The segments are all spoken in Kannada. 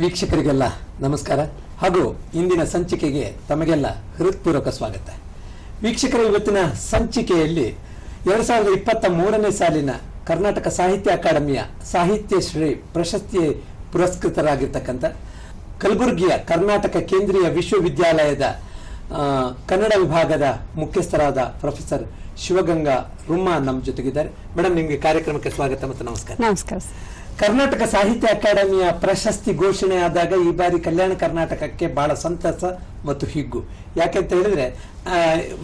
ವೀಕ್ಷಕರಿಗೆಲ್ಲ ನಮಸ್ಕಾರ. ಹಾಗೂ ಇಂದಿನ ಸಂಚಿಕೆಗೆ ತಮಗೆಲ್ಲ ಹೃತ್ಪೂರ್ವಕ ಸ್ವಾಗತ. ವೀಕ್ಷಕರ, ಇವತ್ತಿನ ಸಂಚಿಕೆಯಲ್ಲಿ ಎರಡ್ ಸಾವಿರದ ಇಪ್ಪತ್ತ ಮೂರನೇ ಸಾಲಿನ ಕರ್ನಾಟಕ ಸಾಹಿತ್ಯ ಅಕಾಡೆಮಿಯ ಸಾಹಿತ್ಯ ಶ್ರೀ ಪ್ರಶಸ್ತಿ ಪುರಸ್ಕೃತರಾಗಿರ್ತಕ್ಕಂಥ ಕಲಬುರಗಿಯ ಕರ್ನಾಟಕ ಕೇಂದ್ರೀಯ ವಿಶ್ವವಿದ್ಯಾಲಯದ ಕನ್ನಡ ವಿಭಾಗದ ಮುಖ್ಯಸ್ಥರಾದ ಪ್ರೊಫೆಸರ್ ಶಿವಗಂಗಾ ರುಮ್ಮ ನಮ್ಮ ಜೊತೆಗಿದ್ದಾರೆ. ಮೇಡಮ್ ನಿಮಗೆ ಕಾರ್ಯಕ್ರಮಕ್ಕೆ ಸ್ವಾಗತ ಮತ್ತು ನಮಸ್ಕಾರ. ನಮಸ್ಕಾರ. ಕರ್ನಾಟಕ ಸಾಹಿತ್ಯ ಅಕಾಡೆಮಿಯ ಪ್ರಶಸ್ತಿ ಘೋಷಣೆ ಆದಾಗ ಈ ಬಾರಿ ಕಲ್ಯಾಣ ಕರ್ನಾಟಕಕ್ಕೆ ಬಹಳ ಸಂತಸ ಮತ್ತು ಹಿಗ್ಗು. ಯಾಕೆಂತ ಹೇಳಿದ್ರೆ ಆ,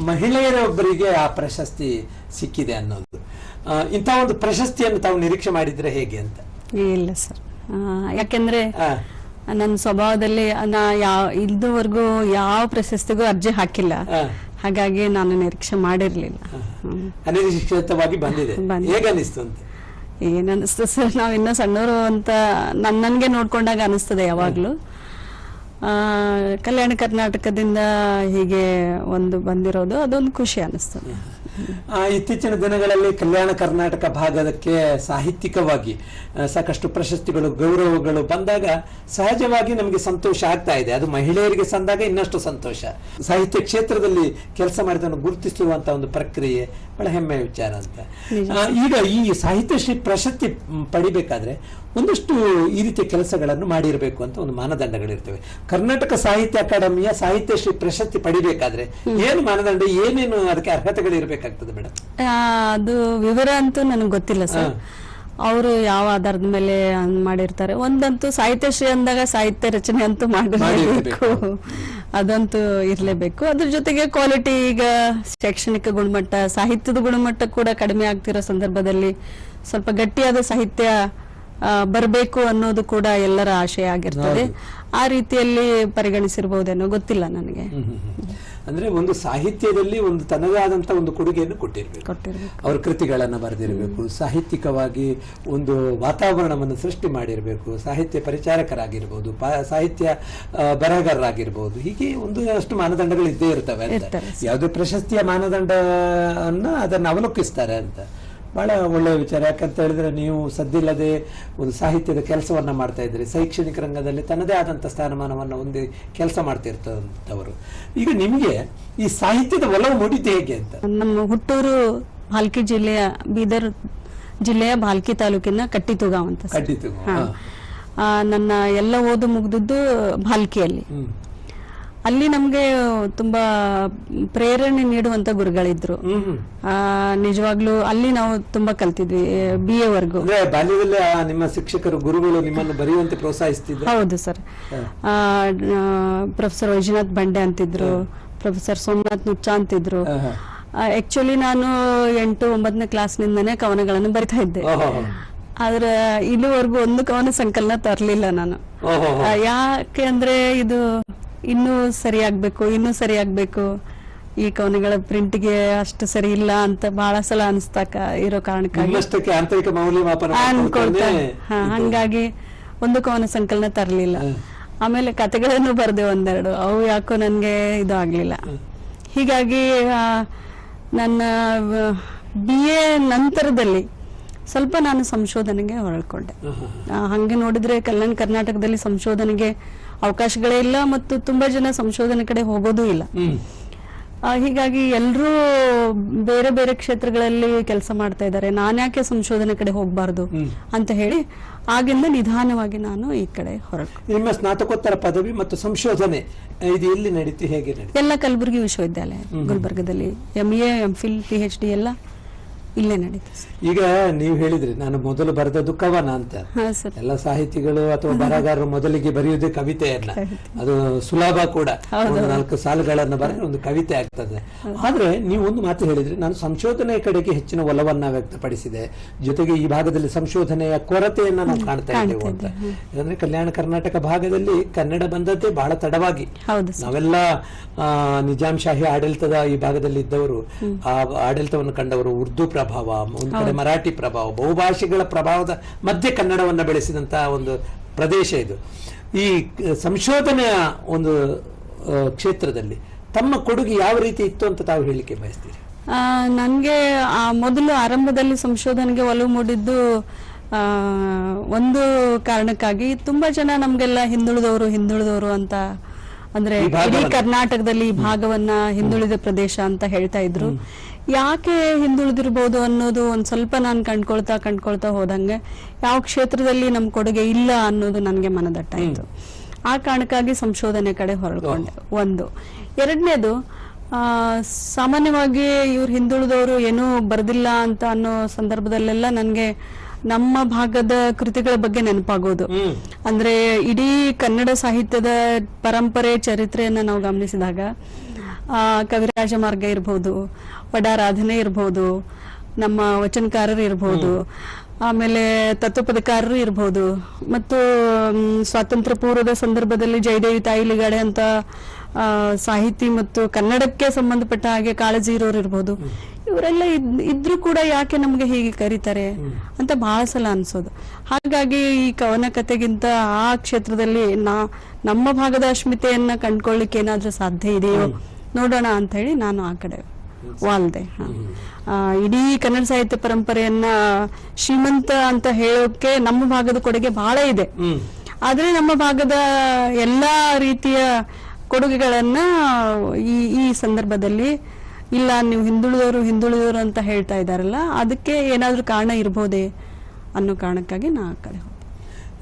ಮಹಿಳೆಯರೊಬ್ಬರಿಗೆ ಆ ಪ್ರಶಸ್ತಿ ಸಿಕ್ಕಿದೆ ಅನ್ನೋದು. ಇಂಥ ಒಂದು ಪ್ರಶಸ್ತಿಯನ್ನು ತಾವು ನಿರೀಕ್ಷೆ ಮಾಡಿದ್ರೆ ಹೇಗೆ ಅಂತ? ಇಲ್ಲ ಸರ್. ಯಾಕೆಂದ್ರೆ ನನ್ನ ಸ್ವಭಾವದಲ್ಲಿ ನಾ ಯಾವ ಇದುವರೆಗೂ ಯಾವ ಪ್ರಶಸ್ತಿಗೂ ಅರ್ಜಿ ಹಾಕಿಲ್ಲ. ಹಾಗಾಗಿ ನಾನು ನಿರೀಕ್ಷೆ ಮಾಡಿರ್ಲಿಲ್ಲ. ಅನಿರೀಕ್ಷಿತವಾಗಿ ಬಂದಿದೆ. ಬಂದಿದೆ. ಹೇಗೆ ಅನಿಸ್ತು ಅಂತ? ಏನ್ ಅನಿಸ್ತದೆ ಸರ್? ನಾವ್ ಇನ್ನ ಸಣ್ಣವರು ಅಂತ ನನ್ ನನ್ಗೆ ನೋಡ್ಕೊಂಡಾಗ ಅನಿಸ್ತದೆ ಯಾವಾಗ್ಲೂ. ಆ, ಕಲ್ಯಾಣ ಕರ್ನಾಟಕದಿಂದ ಹೀಗೆ ಒಂದು ಬಂದಿರೋದು ಅದೊಂದು ಖುಷಿ ಅನಿಸ್ತದೆ. ಇತ್ತೀಚಿನ ದಿನಗಳಲ್ಲಿ ಕಲ್ಯಾಣ ಕರ್ನಾಟಕ ಭಾಗಕ್ಕೆ ಸಾಹಿತ್ಯಿಕವಾಗಿ ಸಾಕಷ್ಟು ಪ್ರಶಸ್ತಿಗಳು ಗೌರವಗಳು ಬಂದಾಗ ಸಹಜವಾಗಿ ನಮಗೆ ಸಂತೋಷ ಆಗ್ತಾ ಇದೆ. ಅದು ಮಹಿಳೆಯರಿಗೆ ಸಂದಾಗ ಇನ್ನಷ್ಟು ಸಂತೋಷ. ಸಾಹಿತ್ಯ ಕ್ಷೇತ್ರದಲ್ಲಿ ಕೆಲಸ ಮಾಡಿದನ್ನು ಗುರುತಿಸುವಂತ ಒಂದು ಪ್ರಕ್ರಿಯೆ ಬಹಳ ಹೆಮ್ಮೆಯ ವಿಚಾರ ಅಂತ. ಈಗ ಈ ಸಾಹಿತ್ಯಶ್ರೀ ಪ್ರಶಸ್ತಿ ಪಡಿಬೇಕಾದ್ರೆ ಒಂದಷ್ಟು ಈ ರೀತಿಯ ಕೆಲಸಗಳನ್ನು ಮಾಡಿರಬೇಕು ಅಂತ ಒಂದು ಮಾನದಂಡಗಳಿರ್ತವೆ. ಕರ್ನಾಟಕ ಸಾಹಿತ್ಯ ಅಕಾಡೆಮಿಯ ಸಾಹಿತ್ಯಶ್ರೀ ಪ್ರಶಸ್ತಿ ಪಡಿಬೇಕಾದ್ರೆ ಏನು ಮಾನದಂಡ ಏನೇನು ಅದಕ್ಕೆ ಅರ್ಹತೆಗಳು ಇರಬೇಕಾಗ್ತದೆ ಮೇಡಮ್ ಅದು ವಿವರ ಅಂತೂ ನನಗೆ ಗೊತ್ತಿಲ್ಲ ಸರ್. ಅವರು ಯಾವ ಆಧಾರದ ಮೇಲೆ ಮಾಡಿರ್ತಾರೆ? ಒಂದಂತೂ ಸಾಹಿತ್ಯಶ್ರೀ ಅಂದಾಗ ಸಾಹಿತ್ಯ ರಚನೆ ಅಂತೂ ಮಾಡಬೇಕು ಅದಂತೂ ಇರಲೇಬೇಕು. ಅದ್ರ ಜೊತೆಗೆ ಕ್ವಾಲಿಟಿ ಈಗ ಶೈಕ್ಷಣಿಕ ಗುಣಮಟ್ಟ ಸಾಹಿತ್ಯದ ಗುಣಮಟ್ಟ ಕೂಡ ಕಡಿಮೆ ಆಗ್ತಿರೋ ಸಂದರ್ಭದಲ್ಲಿ ಸ್ವಲ್ಪ ಗಟ್ಟಿಯಾದ ಸಾಹಿತ್ಯ ಬರಬೇಕು ಅನ್ನೋದು ಕೂಡ ಎಲ್ಲರ ಆಶಯ ಆಗಿರ್ತದೆ. ಆ ರೀತಿಯಲ್ಲಿ ಪರಿಗಣಿಸಿರ್ಬಹುದೇನೋ ಗೊತ್ತಿಲ್ಲ ನನಗೆ. ಅಂದ್ರೆ ಒಂದು ಸಾಹಿತ್ಯದಲ್ಲಿ ಒಂದು ತನ್ನದೇ ಆದಂತ ಒಂದು ಕೊಡುಗೆಯನ್ನು ಕೊಟ್ಟಿರ್ಬೇಕು. ಅವ್ರ ಕೃತಿಗಳನ್ನು ಬರೆದಿರಬೇಕು ಸಾಹಿತ್ಯಿಕವಾಗಿ ಒಂದು ವಾತಾವರಣವನ್ನು ಸೃಷ್ಟಿ ಮಾಡಿರಬೇಕು ಸಾಹಿತ್ಯ ಪರಿಚಾರಕರಾಗಿರ್ಬೋದು ಸಾಹಿತ್ಯ ಬರಹಗಾರರಾಗಿರ್ಬೋದು ಹೀಗೆ ಒಂದು ಅಷ್ಟು ಮಾನದಂಡಗಳು ಇದ್ದೇ ಇರ್ತವೆ ಅಂತ. ಇರ್ತವೆ. ಯಾವುದೇ ಪ್ರಶಸ್ತಿಯ ಮಾನದಂಡ ಅನ್ನ ಅದನ್ನು ಅವಲೋಕಿಸ್ತಾರೆ ಅಂತ. ಬಹಳ ಒಳ್ಳೆಯ ವಿಚಾರ. ಯಾಕಂತ ಹೇಳಿದ್ರೆ ನೀವು ಸದ್ದಿಲ್ಲದೆ ಒಂದು ಸಾಹಿತ್ಯದ ಕೆಲಸವನ್ನ ಮಾಡ್ತಾ ಇದ್ರಿ ಶೈಕ್ಷಣಿಕ ರಂಗದಲ್ಲಿ ತನ್ನದೇ ಆದಂತ ಸ್ಥಾನಮಾನವನ್ನು ಹೊಂದಿ ಕೆಲಸ ಮಾಡ್ತಿರ್ತಂಥವರು ಈಗ ನಿಮಗೆ ಈ ಸಾಹಿತ್ಯದ ಒಲವು ಮೂಡಿದ್ದು ಹೇಗೆ ಅಂತ? ನಮ್ಮ ಹುಟ್ಟೂರು ಭಾಲ್ಕಿ ಜಿಲ್ಲೆಯ ಬೀದರ್ ಜಿಲ್ಲೆಯ ಭಾಲ್ಕಿ ತಾಲೂಕಿನ ಕಟ್ಟಿತುಗಾಂವ್ ಅಂತ. ಆ, ನನ್ನ ಎಲ್ಲ ಓದು ಮುಗಿದದ್ದು ಭಾಲ್ಕಿಯಲ್ಲಿ ಅಲ್ಲಿ ನಮ್ಗೆ ತುಂಬಾ ಪ್ರೇರಣೆ ನೀಡುವಂತ ಗುರುಗಳಿದ್ರು. ಆ, ನಿಜವಾಗ್ಲೂ ಅಲ್ಲಿ ನಾವು ತುಂಬಾ ಕಲ್ತಿದ್ವಿ ಬಿ ಎ ವರ್ಗು. ನಿಮ್ಮ ಶಿಕ್ಷಕರು ಗುರುಗಳು ನಿಮ್ಮನ್ನು ಬರೆಯುವಂತೆ ಪ್ರೋತ್ಸಾಹಿಸ್ತಿದ್ರು? ಹೌದು ಸರ್. ಪ್ರೊಫೆಸರ್ ವೈಜನಾಥ್ ಬಂಡೆ ಅಂತಿದ್ರು ಪ್ರೊಫೆಸರ್ ಸೋಮನಾಥ್ ನುಚ್ಚಾ ಅಂತಿದ್ರು. ಆಕ್ಚುಲಿ ನಾನು ಎಂಟು ಒಂಬತ್ತನೇ ಕ್ಲಾಸ್ನಿಂದನೇ ಕವನಗಳನ್ನು ಬರಿತಾ ಇದ್ದೆ. ಆದ್ರೆ ಇಲ್ಲಿವರೆಗೂ ಒಂದು ಕವನ ಸಂಕಲನ ತರಲಿಲ್ಲ ನಾನು. ಯಾಕೆ ಅಂದ್ರೆ ಇದು ಇನ್ನೂ ಸರಿಯಾಗ್ಬೇಕು ಇನ್ನೂ ಸರಿಯಾಗ್ಬೇಕು. ಈ ಕವನಗಳ ಪ್ರಿಂಟ್ಗೆ ಅಷ್ಟು ಸರಿ ಇಲ್ಲ ಅಂತ ಬಹಳ ಸಲ ಅನಿಸ್ತಾಕ ಇರೋ ಕಾರಣಕ್ಕಾಗಿ. ಆಂತರಿಕ ಮೌಲ್ಯಮಾಪನ ಹಂಗಾಗಿ ಒಂದು ಕವನ ಸಂಕಲನ ತರಲಿಲ್ಲ. ಆಮೇಲೆ ಕತೆಗಳನ್ನು ಬರ್ದೆ ಒಂದೆರಡು. ಅವು ಯಾಕೋ ನನ್ಗೆ ಇದು ಆಗ್ಲಿಲ್ಲ. ಹೀಗಾಗಿ ನನ್ನ ಬಿ ಎ ನಂತರದಲ್ಲಿ ಸ್ವಲ್ಪ ನಾನು ಸಂಶೋಧನೆಗೆ ಹೊರಳ್ಕೊಂಡೆ. ಹಂಗೆ ನೋಡಿದ್ರೆ ಕಲ್ಯಾಣ ಕರ್ನಾಟಕದಲ್ಲಿ ಸಂಶೋಧನೆಗೆ ಅವಕಾಶಗಳೇ ಇಲ್ಲ ಮತ್ತು ತುಂಬಾ ಜನ ಸಂಶೋಧನೆ ಕಡೆ ಹೋಗೋದೂ ಇಲ್ಲ. ಹೀಗಾಗಿ ಎಲ್ಲರೂ ಬೇರೆ ಬೇರೆ ಕ್ಷೇತ್ರಗಳಲ್ಲಿ ಕೆಲಸ ಮಾಡ್ತಾ ಇದ್ದಾರೆ. ನಾನ್ಯಾಕೆ ಸಂಶೋಧನೆ ಕಡೆ ಹೋಗ್ಬಾರ್ದು ಅಂತ ಹೇಳಿ ಆಗಿಂದ ನಿಧಾನವಾಗಿ ನಾನು ಈ ಕಡೆ ಹೊರಟು. ನಿಮ್ಮ ಸ್ನಾತಕೋತ್ತರ ಪದವಿ ಮತ್ತು ಸಂಶೋಧನೆ ಇದು ಎಲ್ಲಿ ನಡೀತು ಹೇಗೆ ಎಲ್ಲ ಕಲಬುರಗಿ ವಿಶ್ವವಿದ್ಯಾಲಯ ಗುಲ್ಬರ್ಗದಲ್ಲಿ M A M Phil P H D ಎಲ್ಲ ಇಲ್ಲೇ ನಡೀತು ಈಗ ನೀವು ಹೇಳಿದ್ರಿ ನಾನು ಮೊದಲು ಬರೆದದ್ದು ಕವನ ಅಂತ. ಎಲ್ಲ ಸಾಹಿತಿಗಳು ಅಥವಾ ಬರಹಗಾರರು ಮೊದಲಿಗೆ ಬರೆಯುವುದೇ ಕವಿತೆಯನ್ನ. ಅದು ಸುಲಭ ಕೂಡ. ನಾಲ್ಕು ಸಾಲುಗಳನ್ನ ಬರೆದ್ರೆ ಒಂದು ಕವಿತೆ ಆಗ್ತದೆ. ಆದ್ರೆ ನೀವು ಒಂದು ಮಾತು ಹೇಳಿದ್ರಿ ನಾನು ಸಂಶೋಧನೆ ಕಡೆಗೆ ಹೆಚ್ಚಿನ ಒಲವನ್ನ ವ್ಯಕ್ತಪಡಿಸಿದೆ. ಜೊತೆಗೆ ಈ ಭಾಗದಲ್ಲಿ ಸಂಶೋಧನೆಯ ಕೊರತೆಯನ್ನ ನಾವು ಕಾಣ್ತಾ ಇದ್ದೇವೆ ಅಂತ. ಯಾಕಂದ್ರೆ ಕಲ್ಯಾಣ ಕರ್ನಾಟಕ ಭಾಗದಲ್ಲಿ ಕನ್ನಡ ಬಂದದ್ದೇ ಬಹಳ ತಡವಾಗಿ. ನಾವೆಲ್ಲ ನಿಜಾಂಶಾಹಿ ಆಡಳಿತದ ಈ ಭಾಗದಲ್ಲಿ ಇದ್ದವರು ಆ ಆಡಳಿತವನ್ನು ಕಂಡವರು ಉರ್ದು ಪ್ರಭಾವ ಒಂದು ಕಡೆ ಮರಾಠಿ ಪ್ರಭಾವ ಬಹುಭಾಷೆಗಳ ಪ್ರಭಾವದ ಮಧ್ಯೆ ಕನ್ನಡವನ್ನ ಬೆಳೆಸಿದಂತಹ ಒಂದು ಪ್ರದೇಶ ಇದು. ಈ ಸಂಶೋಧನೆಯ ಒಂದು ಕ್ಷೇತ್ರದಲ್ಲಿ ತಮ್ಮ ಕೊಡುಗೆ ಯಾವ ರೀತಿ ಇತ್ತು ಅಂತ ತಾವು ಹೇಳಲಿಕ್ಕೆ ಬಯಸ್ತೀರಿ? ನನಗೆ ಮೊದಲು ಆರಂಭದಲ್ಲಿ ಸಂಶೋಧನೆಗೆ ಒಲವು ಮೂಡಿದ್ದು ಒಂದು ಕಾರಣಕ್ಕಾಗಿ ತುಂಬಾ ಜನ ನಮ್ಗೆಲ್ಲ ಹಿಂದುಳಿದವರು ಹಿಂದುಳಿದವರು ಅಂತ ಅಂದ್ರೆ ಇಡೀ ಕರ್ನಾಟಕದಲ್ಲಿ ಈ ಭಾಗವನ್ನ ಹಿಂದುಳಿದ ಪ್ರದೇಶ ಅಂತ ಹೇಳ್ತಾ ಇದ್ರು. ಯಾಕೆ ಹಿಂದುಳಿದಿರ್ಬೋದು ಅನ್ನೋದು ಒಂದ್ ಸ್ವಲ್ಪ ನಾನು ಕಂಡ್ಕೊಳ್ತಾ ಕಂಡ್ಕೊಳ್ತಾ ಹೋದಂಗೆ ಯಾವ ಕ್ಷೇತ್ರದಲ್ಲಿ ನಮ್ ಕೊಡುಗೆ ಇಲ್ಲ ಅನ್ನೋದು ನನಗೆ ಮನದಟ್ಟಾಯ್ತು ಆ ಕಾರಣಕ್ಕಾಗಿ ಸಂಶೋಧನೆ ಕಡೆ ಹೊರಳ್ಕೊಂಡೆ ಒಂದು. ಎರಡನೇದು ಆ, ಸಾಮಾನ್ಯವಾಗಿ ಇವ್ರು ಹಿಂದುಳಿದವರು ಏನೂ ಬರೆದಿಲ್ಲ ಅಂತ ಅನ್ನೋ ಸಂದರ್ಭದಲ್ಲೆಲ್ಲ ನನಗೆ ನಮ್ಮ ಭಾಗದ ಕೃತಿಗಳ ಬಗ್ಗೆ ನೆನಪಾಗೋದು. ಅಂದ್ರೆ ಇಡೀ ಕನ್ನಡ ಸಾಹಿತ್ಯದ ಪರಂಪರೆ ಚರಿತ್ರೆಯನ್ನ ನಾವು ಗಮನಿಸಿದಾಗ ಆ ಕವಿರಾಜ ಮಾರ್ಗ ಇರ್ಬೋದು ವಡಾರಾಧನೆ ಇರ್ಬೋದು ನಮ್ಮ ವಚನಕಾರರು ಇರ್ಬೋದು ಆಮೇಲೆ ತತ್ವಪದಕಾರರು ಇರ್ಬೋದು ಮತ್ತು ಸ್ವಾತಂತ್ರ್ಯ ಪೂರ್ವದ ಸಂದರ್ಭದಲ್ಲಿ ಜಯದೇವಿ ತಾಯಿಲಿಗಾಡೆ ಅಂತ ಆ, ಸಾಹಿತಿ ಮತ್ತು ಕನ್ನಡಕ್ಕೆ ಸಂಬಂಧಪಟ್ಟ ಹಾಗೆ ಕಾಳಜಿ ಇರೋರು ಇರ್ಬೋದು. ಇವರೆಲ್ಲ ಇದ್- ಇದ್ರೂ ಕೂಡ ಯಾಕೆ ನಮ್ಗೆ ಹೀಗೆ ಕರೀತಾರೆ ಅಂತ ಬಹಳ ಸಲ ಅನ್ಸೋದು. ಹಾಗಾಗಿ ಈ ಕವನ ಕಥೆಗಿಂತ ಆ ಕ್ಷೇತ್ರದಲ್ಲಿ ನಾ ನಮ್ಮ ಭಾಗದ ಅಸ್ಮಿತೆಯನ್ನ ಕಂಡ್ಕೊಳ್ಳಿಕ್ಕೆ ಏನಾದ್ರೂ ಸಾಧ್ಯ ಇದೆಯೋ ನೋಡೋಣ ಅಂತ ಹೇಳಿ ನಾನು ಆ ಕಡೆ ವಾಲ್ದೆ ಇಡೀ ಕನ್ನಡ ಸಾಹಿತ್ಯ ಪರಂಪರೆಯನ್ನ ಶ್ರೀಮಂತ ಅಂತ ಹೇಳೋಕೆ ನಮ್ಮ ಭಾಗದ ಕೊಡುಗೆ ಬಹಳ ಇದೆ. ಆದ್ರೆ ನಮ್ಮ ಭಾಗದ ಎಲ್ಲಾ ರೀತಿಯ ಕೊಡುಗೆಗಳನ್ನ ಈ ಈ ಸಂದರ್ಭದಲ್ಲಿ ಇಲ್ಲ ನೀವು ಹಿಂದುಳಿದವರು ಹಿಂದುಳಿದವರು ಅಂತ ಹೇಳ್ತಾ ಇದ್ದಾರಲ್ಲ ಅದಕ್ಕೆ ಏನಾದ್ರೂ ಕಾರಣ ಇರಬಹುದೇ ಅನ್ನೋ ಕಾರಣಕ್ಕಾಗಿ ನಾ ಆ ಕಡೆ.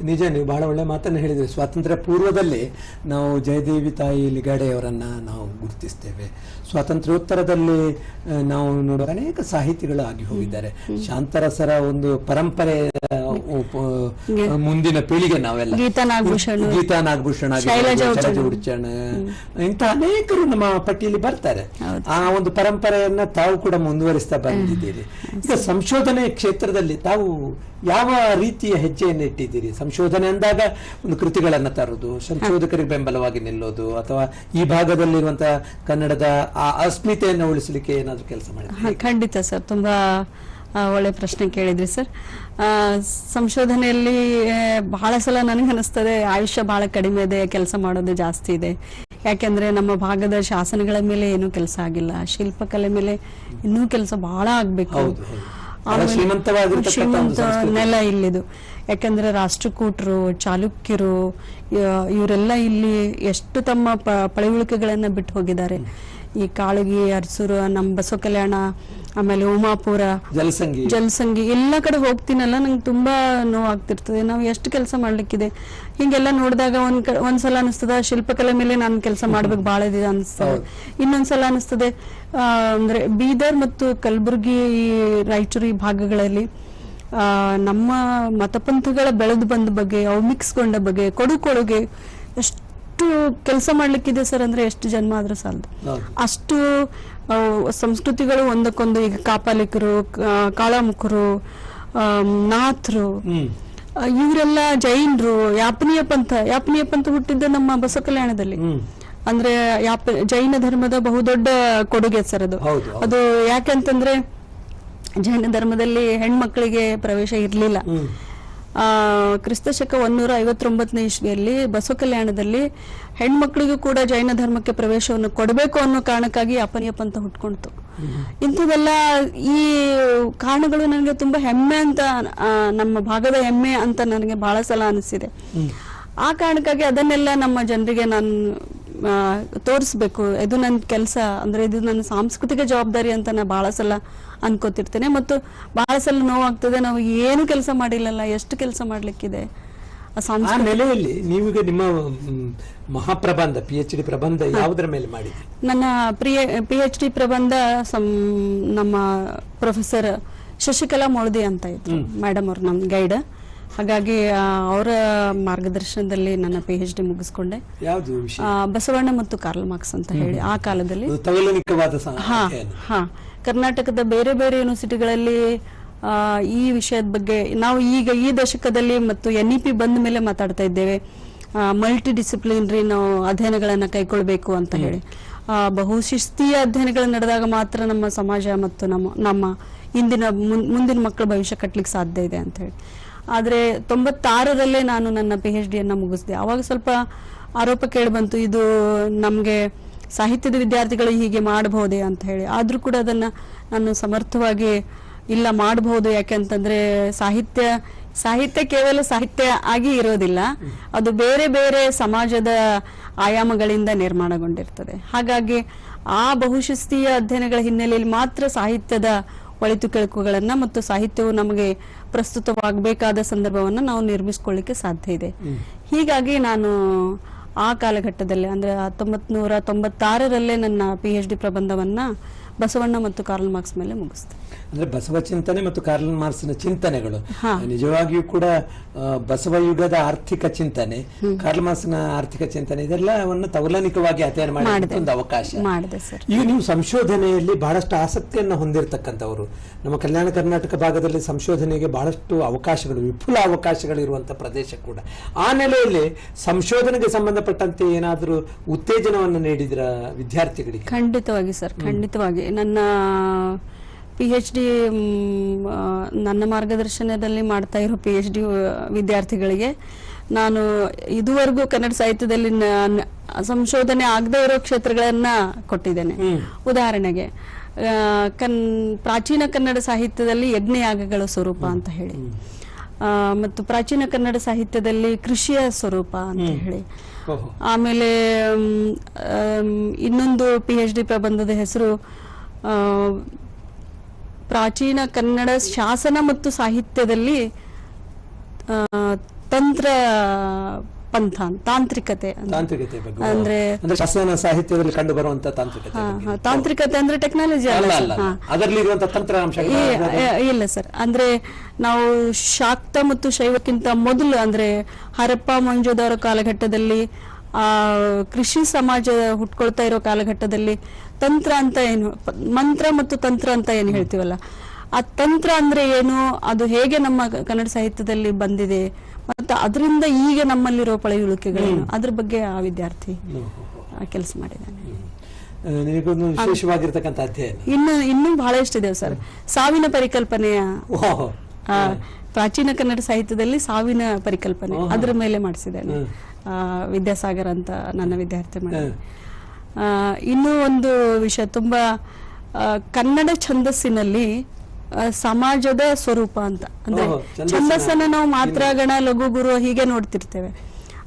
ನಿಜ ನೀವು ಬಹಳ ಒಳ್ಳೆ ಮಾತನ್ನು ಹೇಳಿದ್ರಿ. ಸ್ವಾತಂತ್ರ್ಯ ಪೂರ್ವದಲ್ಲಿ ನಾವು ಜಯದೇವಿ ತಾಯಿ ಲಿಗಾಡೆಯವರನ್ನ ನಾವು ಗುರುತಿಸ್ತೇವೆ. ಸ್ವಾತಂತ್ರ್ಯೋತ್ತರದಲ್ಲಿ ನಾವು ನೋಡುವ ಅನೇಕ ಸಾಹಿತಿಗಳು ಆಗಿ ಹೋಗಿದ್ದಾರೆ. ಶಾಂತರಸರ ಒಂದು ಪರಂಪರೆ ಮುಂದಿನ ಪೀಳಿಗೆ ನಾವೆಲ್ಲ. ಗೀತಾ ನಾಗಭೂಷಣ್. ಉಡ್ಚಣ ಇಂಥ ಅನೇಕರು ನಮ್ಮ ಪಟ್ಟಿಯಲ್ಲಿ ಬರ್ತಾರೆ. ಆ ಒಂದು ಪರಂಪರೆಯನ್ನ ತಾವು ಕೂಡ ಮುಂದುವರಿಸ್ತಾ ಬಂದಿದ್ದೀರಿ. ಈಗ ಸಂಶೋಧನೆ ಕ್ಷೇತ್ರದಲ್ಲಿ ತಾವು ಯಾವ ರೀತಿಯ ಹೆಜ್ಜೆಯನ್ನು ಇಟ್ಟಿದ್ದೀರಿ? ಸಂಶೋಧನೆ ಅಂದಾಗ ಒಂದು ಕೃತಿಗಳನ್ನ ತರೋದು ಸಂಶೋಧಕರಿಗೆ ಬೆಂಬಲವಾಗಿ ನಿಲ್ಲೋದು ಅಥವಾ ಈ ಭಾಗದಲ್ಲಿರುವಂತಹ ಕನ್ನಡದ ಆ ಅಸ್ಮಿತೆಯನ್ನು ಉಳಿಸಲಿಕ್ಕೆ ಏನಾದರೂ ಕೆಲಸ ಮಾಡಿ ಖಂಡಿತ ಸರ್. ತುಂಬಾ ಒಳ್ಳೆ ಪ್ರಶ್ನೆ ಕೇಳಿದ್ರಿ ಸರ್. ಆ, ಸಂಶೋಧನೆಯಲ್ಲಿ ಬಹಳ ಸಲ ನನಗೆ ಅನಿಸ್ತದೆ ಆಯುಷ್ಯ ಬಹಳ ಕಡಿಮೆ ಇದೆ ಕೆಲಸ ಮಾಡೋದು ಜಾಸ್ತಿ ಇದೆ. ಯಾಕೆಂದ್ರೆ ನಮ್ಮ ಭಾಗದ ಶಾಸನಗಳ ಮೇಲೆ ಏನೂ ಕೆಲಸ ಆಗಿಲ್ಲ. ಶಿಲ್ಪಕಲೆ ಮೇಲೆ ಇನ್ನೂ ಕೆಲಸ ಬಹಳ ಆಗ್ಬೇಕು. ಶ್ರೀಮಂತ ನೆಲ ಇಲ್ಲಿದು. ಯಾಕಂದ್ರೆ ರಾಷ್ಟ್ರಕೂಟರು ಚಾಲುಕ್ಯರು ಇವರೆಲ್ಲ ಇಲ್ಲಿ ಎಷ್ಟು ತಮ್ಮ ಪ- ಪಳಿಯುಳಿಕೆಗಳನ್ನ ಬಿಟ್ಟು ಹೋಗಿದ್ದಾರೆ. ಈ ಕಾಳಗಿ ಅರಸೂರು ನಮ್ಮ ಬಸವ ಕಲ್ಯಾಣ ಆಮೇಲೆ ಉಮಾಪುರ ಜಲಸಂಗಿ. ಜಲಸಂಗಿ ಎಲ್ಲ ಕಡೆ ಹೋಗ್ತೀನಲ್ಲ ನಂಗೆ ತುಂಬಾ ನೋವಾಗ್ತಿರ್ತದೆ ನಾವು ಎಷ್ಟು ಕೆಲಸ ಮಾಡ್ಲಿಕ್ಕಿದೆ? ಹಿಂಗೆಲ್ಲ ನೋಡಿದಾಗ ಒಂದ್ ಒಂದ್ಸಲ ಅನಿಸ್ತದ ಶಿಲ್ಪಕಲೆ ಮೇಲೆ ನಾನು ಕೆಲಸ ಮಾಡ್ಬೇಕು ಬಹಳ ಇದೆ ಅನಿಸ್ತದೆ. ಇನ್ನೊಂದ್ಸಲ ಅನಿಸ್ತದೆ ಆ, ಅಂದ್ರೆ ಬೀದರ್ ಮತ್ತು ಕಲಬುರಗಿ ಈ ರಾಯಚೂರು ಈ ಭಾಗಗಳಲ್ಲಿ ಆ, ನಮ್ಮ ಮತಪಂಥಗಳ ಬೆಳೆದು ಬಂದ ಬಗ್ಗೆ ಅವು ಮಿಕ್ಸ್ಗೊಂಡ ಬಗ್ಗೆ ಕೊಡು ಕೊಡುಗೆ ಎಷ್ಟು ಕೆಲಸ ಮಾಡ್ಲಿಕ್ಕಿದೆ ಸರ್ ಅಂದ್ರೆ ಎಷ್ಟು ಜನ್ಮ ಆದ್ರೂ ಸಾಲದು. ಅಷ್ಟು ಸಂಸ್ಕೃತಿಗಳು ಒಂದಕ್ಕೊಂದು ಈಗ ಕಾಪಾಲಿಕರು ಕಾಳಾಮುಖರು ನಾಥರು ಇವರೆಲ್ಲ ಜೈನರು ಯಾಪನೀಯ ಪಂಥ ಯಾಪನೀಯ ಪಂಥ ಹುಟ್ಟಿದ್ದ ನಮ್ಮ ಬಸವ ಕಲ್ಯಾಣದಲ್ಲಿ ಅಂದ್ರೆ ಯಾಪ ಜೈನ ಧರ್ಮದ ಬಹುದೊಡ್ಡ ಕೊಡುಗೆ ಸರ್ ಅದು. ಅದು ಯಾಕೆಂತಂದ್ರೆ ಜೈನ ಧರ್ಮದಲ್ಲಿ ಹೆಣ್ಮಕ್ಳಿಗೆ ಪ್ರವೇಶ ಇರ್ಲಿಲ್ಲ. ಹ್ಮ್ ಆ, ಕ್ರಿಸ್ತ ಶಕ ಒಂದೂರ ಐವತ್ತೊಂಬತ್ತನೇ ಇಸ್ವಿಯಲ್ಲಿ ಬಸವ ಕಲ್ಯಾಣದಲ್ಲಿ ಹೆಣ್ಮಕ್ಳಿಗೂ ಕೂಡ ಜೈನ ಧರ್ಮಕ್ಕೆ ಪ್ರವೇಶವನ್ನು ಕೊಡಬೇಕು ಅನ್ನೋ ಕಾರಣಕ್ಕಾಗಿ ಅಪನಿಯ ಅಂತ ಹುಟ್ಕೊಂತು ಇಂಥದೆಲ್ಲ ಈ ಕಾರಣಗಳು ನನಗೆ ತುಂಬಾ ಹೆಮ್ಮೆ ಅಂತ ನಮ್ಮ ಭಾಗದ ಹೆಮ್ಮೆ ಅಂತ ನನಗೆ ಬಹಳ ಸಲ ಅನಿಸಿದೆ. ಆ ಕಾರಣಕ್ಕಾಗಿ ಅದನ್ನೆಲ್ಲ ನಮ್ಮ ಜನರಿಗೆ ನಾನು ತೋರಿಸ್ಬೇಕು. ಇದು ನನ್ನ ಕೆಲಸ. ಅಂದ್ರೆ ಇದು ನನ್ನ ಸಾಂಸ್ಕೃತಿಕ ಜವಾಬ್ದಾರಿ ಅಂತ ನಾನು ಬಹಳ ಸಲ ಅನ್ಕೋತಿರ್ತೇನೆ. ಮತ್ತು ಬಹಳ ಸಲ ನೋವಾಗ್ತದೆ. ನಾವು ಏನು ಕೆಲಸ ಮಾಡಿಲ್ಲಲ್ಲ ಎಷ್ಟು ಕೆಲಸ ಮಾಡ್ಲಿಕ್ಕಿದೆ? ಆ ನೆಲೆಯಲ್ಲಿ ನೀವೀಗ ನಿಮ್ಮ ಮಹಾಪ್ರಬಂಧ ಪಿ ಎಚ್ ಡಿ ಪ್ರಬಂಧ ಯಾವುದರ ಮೇಲೆ ಮಾಡಿದ್ರಿ? ನನ್ನ ಪ್ರಿಯ ಪಿ ಎಚ್ ಡಿ ಪ್ರಬಂಧ ನಮ್ಮ ಪ್ರೊಫೆಸರ್ ಶಶಿಕಲಾ ಮೊಳದಿ ಅಂತ ಇದ್ರು. ಮೇಡಮ್ ಅವ್ರು ನಮ್ಮ ಗೈಡ್. ಹಾಗಾಗಿ ಅವರ ಮಾರ್ಗದರ್ಶನದಲ್ಲಿ ನನ್ನ ಪಿ ಎಚ್ ಡಿ ಮುಗಿಸ್ಕೊಂಡೆ. ಬಸವಣ್ಣ ಮತ್ತು ಕಾರ್ಲ್ ಮಾರ್ಕ್ಸ್ ಅಂತ ಹೇಳಿ ಆ ಕಾಲದಲ್ಲಿ. ಹಾ. ಕರ್ನಾಟಕದ ಬೇರೆ ಬೇರೆ ಯೂನಿವರ್ಸಿಟಿಗಳಲ್ಲಿ ಈ ವಿಷಯದ ಬಗ್ಗೆ ನಾವು ಈಗ ಈ ದಶಕದಲ್ಲಿ ಮತ್ತು ಎನ್ ಇ ಪಿ ಬಂದ ಮೇಲೆ ಮಾತಾಡ್ತಾ ಇದ್ದೇವೆ. ಮಲ್ಟಿ ಡಿಸಿಪ್ಲಿನರಿ ನಾವು ಅಧ್ಯಯನಗಳನ್ನ ಕೈಗೊಳ್ಬೇಕು ಅಂತ ಹೇಳಿ. ಬಹುಶಿಸ್ತೀಯ ಅಧ್ಯಯನಗಳು ನಡೆದಾಗ ಮಾತ್ರ ನಮ್ಮ ಸಮಾಜ ಮತ್ತು ನಮ್ಮ ನಮ್ಮ ಇಂದಿನ ಮುಂದಿನ ಮಕ್ಕಳ ಭವಿಷ್ಯ ಕಟ್ಲಿಕ್ಕೆ ಸಾಧ್ಯ ಇದೆ ಅಂತ ಹೇಳಿ. ಆದ್ರೆ ತೊಂಬತ್ತಾರರಲ್ಲೇ ನಾನು ನನ್ನ ಪಿ ಎಚ್ ಡಿಯನ್ನು ಮುಗಿಸಿದೆ. ಅವಾಗ ಸ್ವಲ್ಪ ಆರೋಪ ಕೇಳಿಬಂತು ಇದು ನಮಗೆ ಸಾಹಿತ್ಯದ ವಿದ್ಯಾರ್ಥಿಗಳು ಹೀಗೆ ಮಾಡಬಹುದೇ ಅಂತ ಹೇಳಿ. ಆದರೂ ಕೂಡ ಅದನ್ನ ನಾನು ಸಮರ್ಥವಾಗಿ ಇಲ್ಲ ಮಾಡಬಹುದು ಯಾಕೆಂತಂದ್ರೆ ಸಾಹಿತ್ಯ ಸಾಹಿತ್ಯ ಕೇವಲ ಸಾಹಿತ್ಯ ಆಗಿ ಇರೋದಿಲ್ಲ. ಅದು ಬೇರೆ ಬೇರೆ ಸಮಾಜದ ಆಯಾಮಗಳಿಂದ ನಿರ್ಮಾಣಗೊಂಡಿರ್ತದೆ. ಹಾಗಾಗಿ ಆ ಬಹುಶಿಸ್ತೀಯ ಅಧ್ಯಯನಗಳ ಹಿನ್ನೆಲೆಯಲ್ಲಿ ಮಾತ್ರ ಸಾಹಿತ್ಯದ ಒಳಿತು ಕೆಳಕುಗಳನ್ನ ಮತ್ತು ಸಾಹಿತ್ಯವು ನಮಗೆ ಪ್ರಸ್ತುತವಾಗಬೇಕಾದ ಸಂದರ್ಭವನ್ನ ನಾವು ನಿರ್ಮಿಸಿಕೊಳ್ಳಿಕ್ಕೆ ಸಾಧ್ಯ ಇದೆ. ಹೀಗಾಗಿ ನಾನು ಆ ಕಾಲಘಟ್ಟದಲ್ಲಿ ಅಂದ್ರೆ ಹತ್ತೊಂಬತ್ ನೂರ ತೊಂಬತ್ತಾರರಲ್ಲೇ ನನ್ನ ಪಿ ಎಚ್ ಡಿ ಪ್ರಬಂಧವನ್ನ ಬಸವಣ್ಣ ಮತ್ತು ಕಾರ್ಲ್ ಮಾರ್ಕ್ಸ್ ಮೇಲೆ ಮುಗಿಸ್ತೆ ಅಂದ್ರೆ ಬಸವ ಚಿಂತನೆ ಮತ್ತು ಕಾರ್ಲ್ ಮಾರ್ಕ್ಸ್ನ ಚಿಂತನೆಗಳು. ನಿಜವಾಗಿಯೂ ಕೂಡ ಬಸವ ಯುಗದ ಆರ್ಥಿಕ ಚಿಂತನೆ ಕಾರ್ಲ್ ಮಾರ್ಕ್ಸ್ನ ಆರ್ಥಿಕ ಚಿಂತನೆ ಇದೆಲ್ಲವನ್ನು ತೌಲನಿಕವಾಗಿ ಅಧ್ಯಯನ ಮಾಡಿದ. ಒಂದು ಅವಕಾಶ. ಈಗ ನೀವು ಸಂಶೋಧನೆಯಲ್ಲಿ ಬಹಳಷ್ಟು ಆಸಕ್ತಿಯನ್ನು ಹೊಂದಿರತಕ್ಕಂಥವರು ನಮ್ಮ ಕಲ್ಯಾಣ ಕರ್ನಾಟಕ ಭಾಗದಲ್ಲಿ ಸಂಶೋಧನೆಗೆ ಬಹಳಷ್ಟು ಅವಕಾಶಗಳು ವಿಪುಲ ಅವಕಾಶಗಳು ಇರುವಂತಹ ಪ್ರದೇಶ ಕೂಡ. ಆ ನೆಲೆಯಲ್ಲಿ ಸಂಶೋಧನೆಗೆ ಸಂಬಂಧಪಟ್ಟಂತೆ ಏನಾದರೂ ಉತ್ತೇಜನವನ್ನು ನೀಡಿದ್ರ ವಿದ್ಯಾರ್ಥಿಗಳಿಗೆ? ಖಂಡಿತವಾಗಿ ಸರ್ ಖಂಡಿತವಾಗಿ. ನನ್ನ ಪಿ ಎಚ್ ಡಿ ನನ್ನ ಮಾರ್ಗದರ್ಶನದಲ್ಲಿ ಮಾಡ್ತಾ ಇರೋ ಪಿ ಎಚ್ ಡಿ ವಿದ್ಯಾರ್ಥಿಗಳಿಗೆ ನಾನು ಇದುವರೆಗೂ ಕನ್ನಡ ಸಾಹಿತ್ಯದಲ್ಲಿ ಸಂಶೋಧನೆ ಆಗದೇ ಇರೋ ಕ್ಷೇತ್ರಗಳನ್ನ ಕೊಟ್ಟಿದ್ದೇನೆ. ಉದಾಹರಣೆಗೆ ಕನ್ ಪ್ರಾಚೀನ ಕನ್ನಡ ಸಾಹಿತ್ಯದಲ್ಲಿ ಯಜ್ಞಯಾಗಗಳ ಸ್ವರೂಪ ಅಂತ ಹೇಳಿ. ಮತ್ತು ಪ್ರಾಚೀನ ಕನ್ನಡ ಸಾಹಿತ್ಯದಲ್ಲಿ ಕೃಷಿಯ ಸ್ವರೂಪ ಅಂತ ಹೇಳಿ. ಆಮೇಲೆ ಇನ್ನೊಂದು ಪಿ ಎಚ್ ಡಿ ಪ್ರಬಂಧದ ಹೆಸರು ಪ್ರಾಚೀನ ಕನ್ನಡ ಶಾಸನ ಮತ್ತು ಸಾಹಿತ್ಯದಲ್ಲಿ ತಂತ್ರ ಪಂಥ ತಾಂತ್ರಿಕತೆ ಅಂದ್ರೆ. ಶಾಸನ ಸಾಹಿತ್ಯದಲ್ಲಿ ಕಂಡು ಬರುವಂತ ತಾಂತ್ರಿಕತೆ ತಾಂತ್ರಿಕತೆ ಅಂದ್ರೆ ಟೆಕ್ನಾಲಜಿ. ಅದರಲ್ಲಿ ಇಲ್ಲ ಸರ್. ಅಂದ್ರೆ ನಾವು ಶಾಕ್ತ ಮತ್ತು ಶೈವಕ್ಕಿಂತ ಮೊದಲು ಅಂದ್ರೆ ಹರಪ್ಪ ಮಂಜುದವರ ಕಾಲಘಟ್ಟದಲ್ಲಿ ಕೃಷಿ ಸಮಾಜ ಹುಟ್ಕೊಳ್ತಾ ಇರೋ ಕಾಲಘಟ್ಟದಲ್ಲಿ ತಂತ್ರ ಅಂತ ಏನು ಮಂತ್ರ ಮತ್ತು ತಂತ್ರ ಅಂತ ಏನು ಹೇಳ್ತೀವಲ್ಲ? ಆ ತಂತ್ರ ಅಂದ್ರೆ ಏನು? ಅದು ಹೇಗೆ ನಮ್ಮ ಕನ್ನಡ ಸಾಹಿತ್ಯದಲ್ಲಿ ಬಂದಿದೆ? ಮತ್ತು ಅದರಿಂದ ಈಗ ನಮ್ಮಲ್ಲಿರೋ ಪಳೆಯುಳಿಕೆಗಳೇನು? ಅದ್ರ ಬಗ್ಗೆ ಆ ವಿದ್ಯಾರ್ಥಿ ಕೆಲಸ ಮಾಡಿದ್ದಾನೆ. ವಿಶೇಷವಾಗಿರ್ತಕ್ಕಂಥ ಅಧ್ಯಯನ ಇನ್ನು ಇನ್ನೂ ಬಹಳಷ್ಟಿದೆ ಸರ್. ಸಾವಿನ ಪರಿಕಲ್ಪನೆಯ ಪ್ರಾಚೀನ ಕನ್ನಡ ಸಾಹಿತ್ಯದಲ್ಲಿ ಸಾವಿನ ಪರಿಕಲ್ಪನೆ ಅದರ ಮೇಲೆ ಮಾಡಿಸಿದ್ದೇನೆ. ಆ, ವಿದ್ಯಾಸಾಗರ್ ಅಂತ ನನ್ನ ವಿದ್ಯಾರ್ಥಿ ಮಾಡಿ ಆ, ಇನ್ನೂ ಒಂದು ವಿಷಯ ತುಂಬಾ ಕನ್ನಡ ಛಂದಸ್ಸಿನಲ್ಲಿ ಸಮಾಜದ ಸ್ವರೂಪ ಅಂತ. ಅಂದ್ರೆ ಛಂದಸ್ಸನ್ನ ನಾವು ಮಾತ್ರ ಗಣ ಲಘು ಗುರು ಹೀಗೆ ನೋಡ್ತಿರ್ತೇವೆ.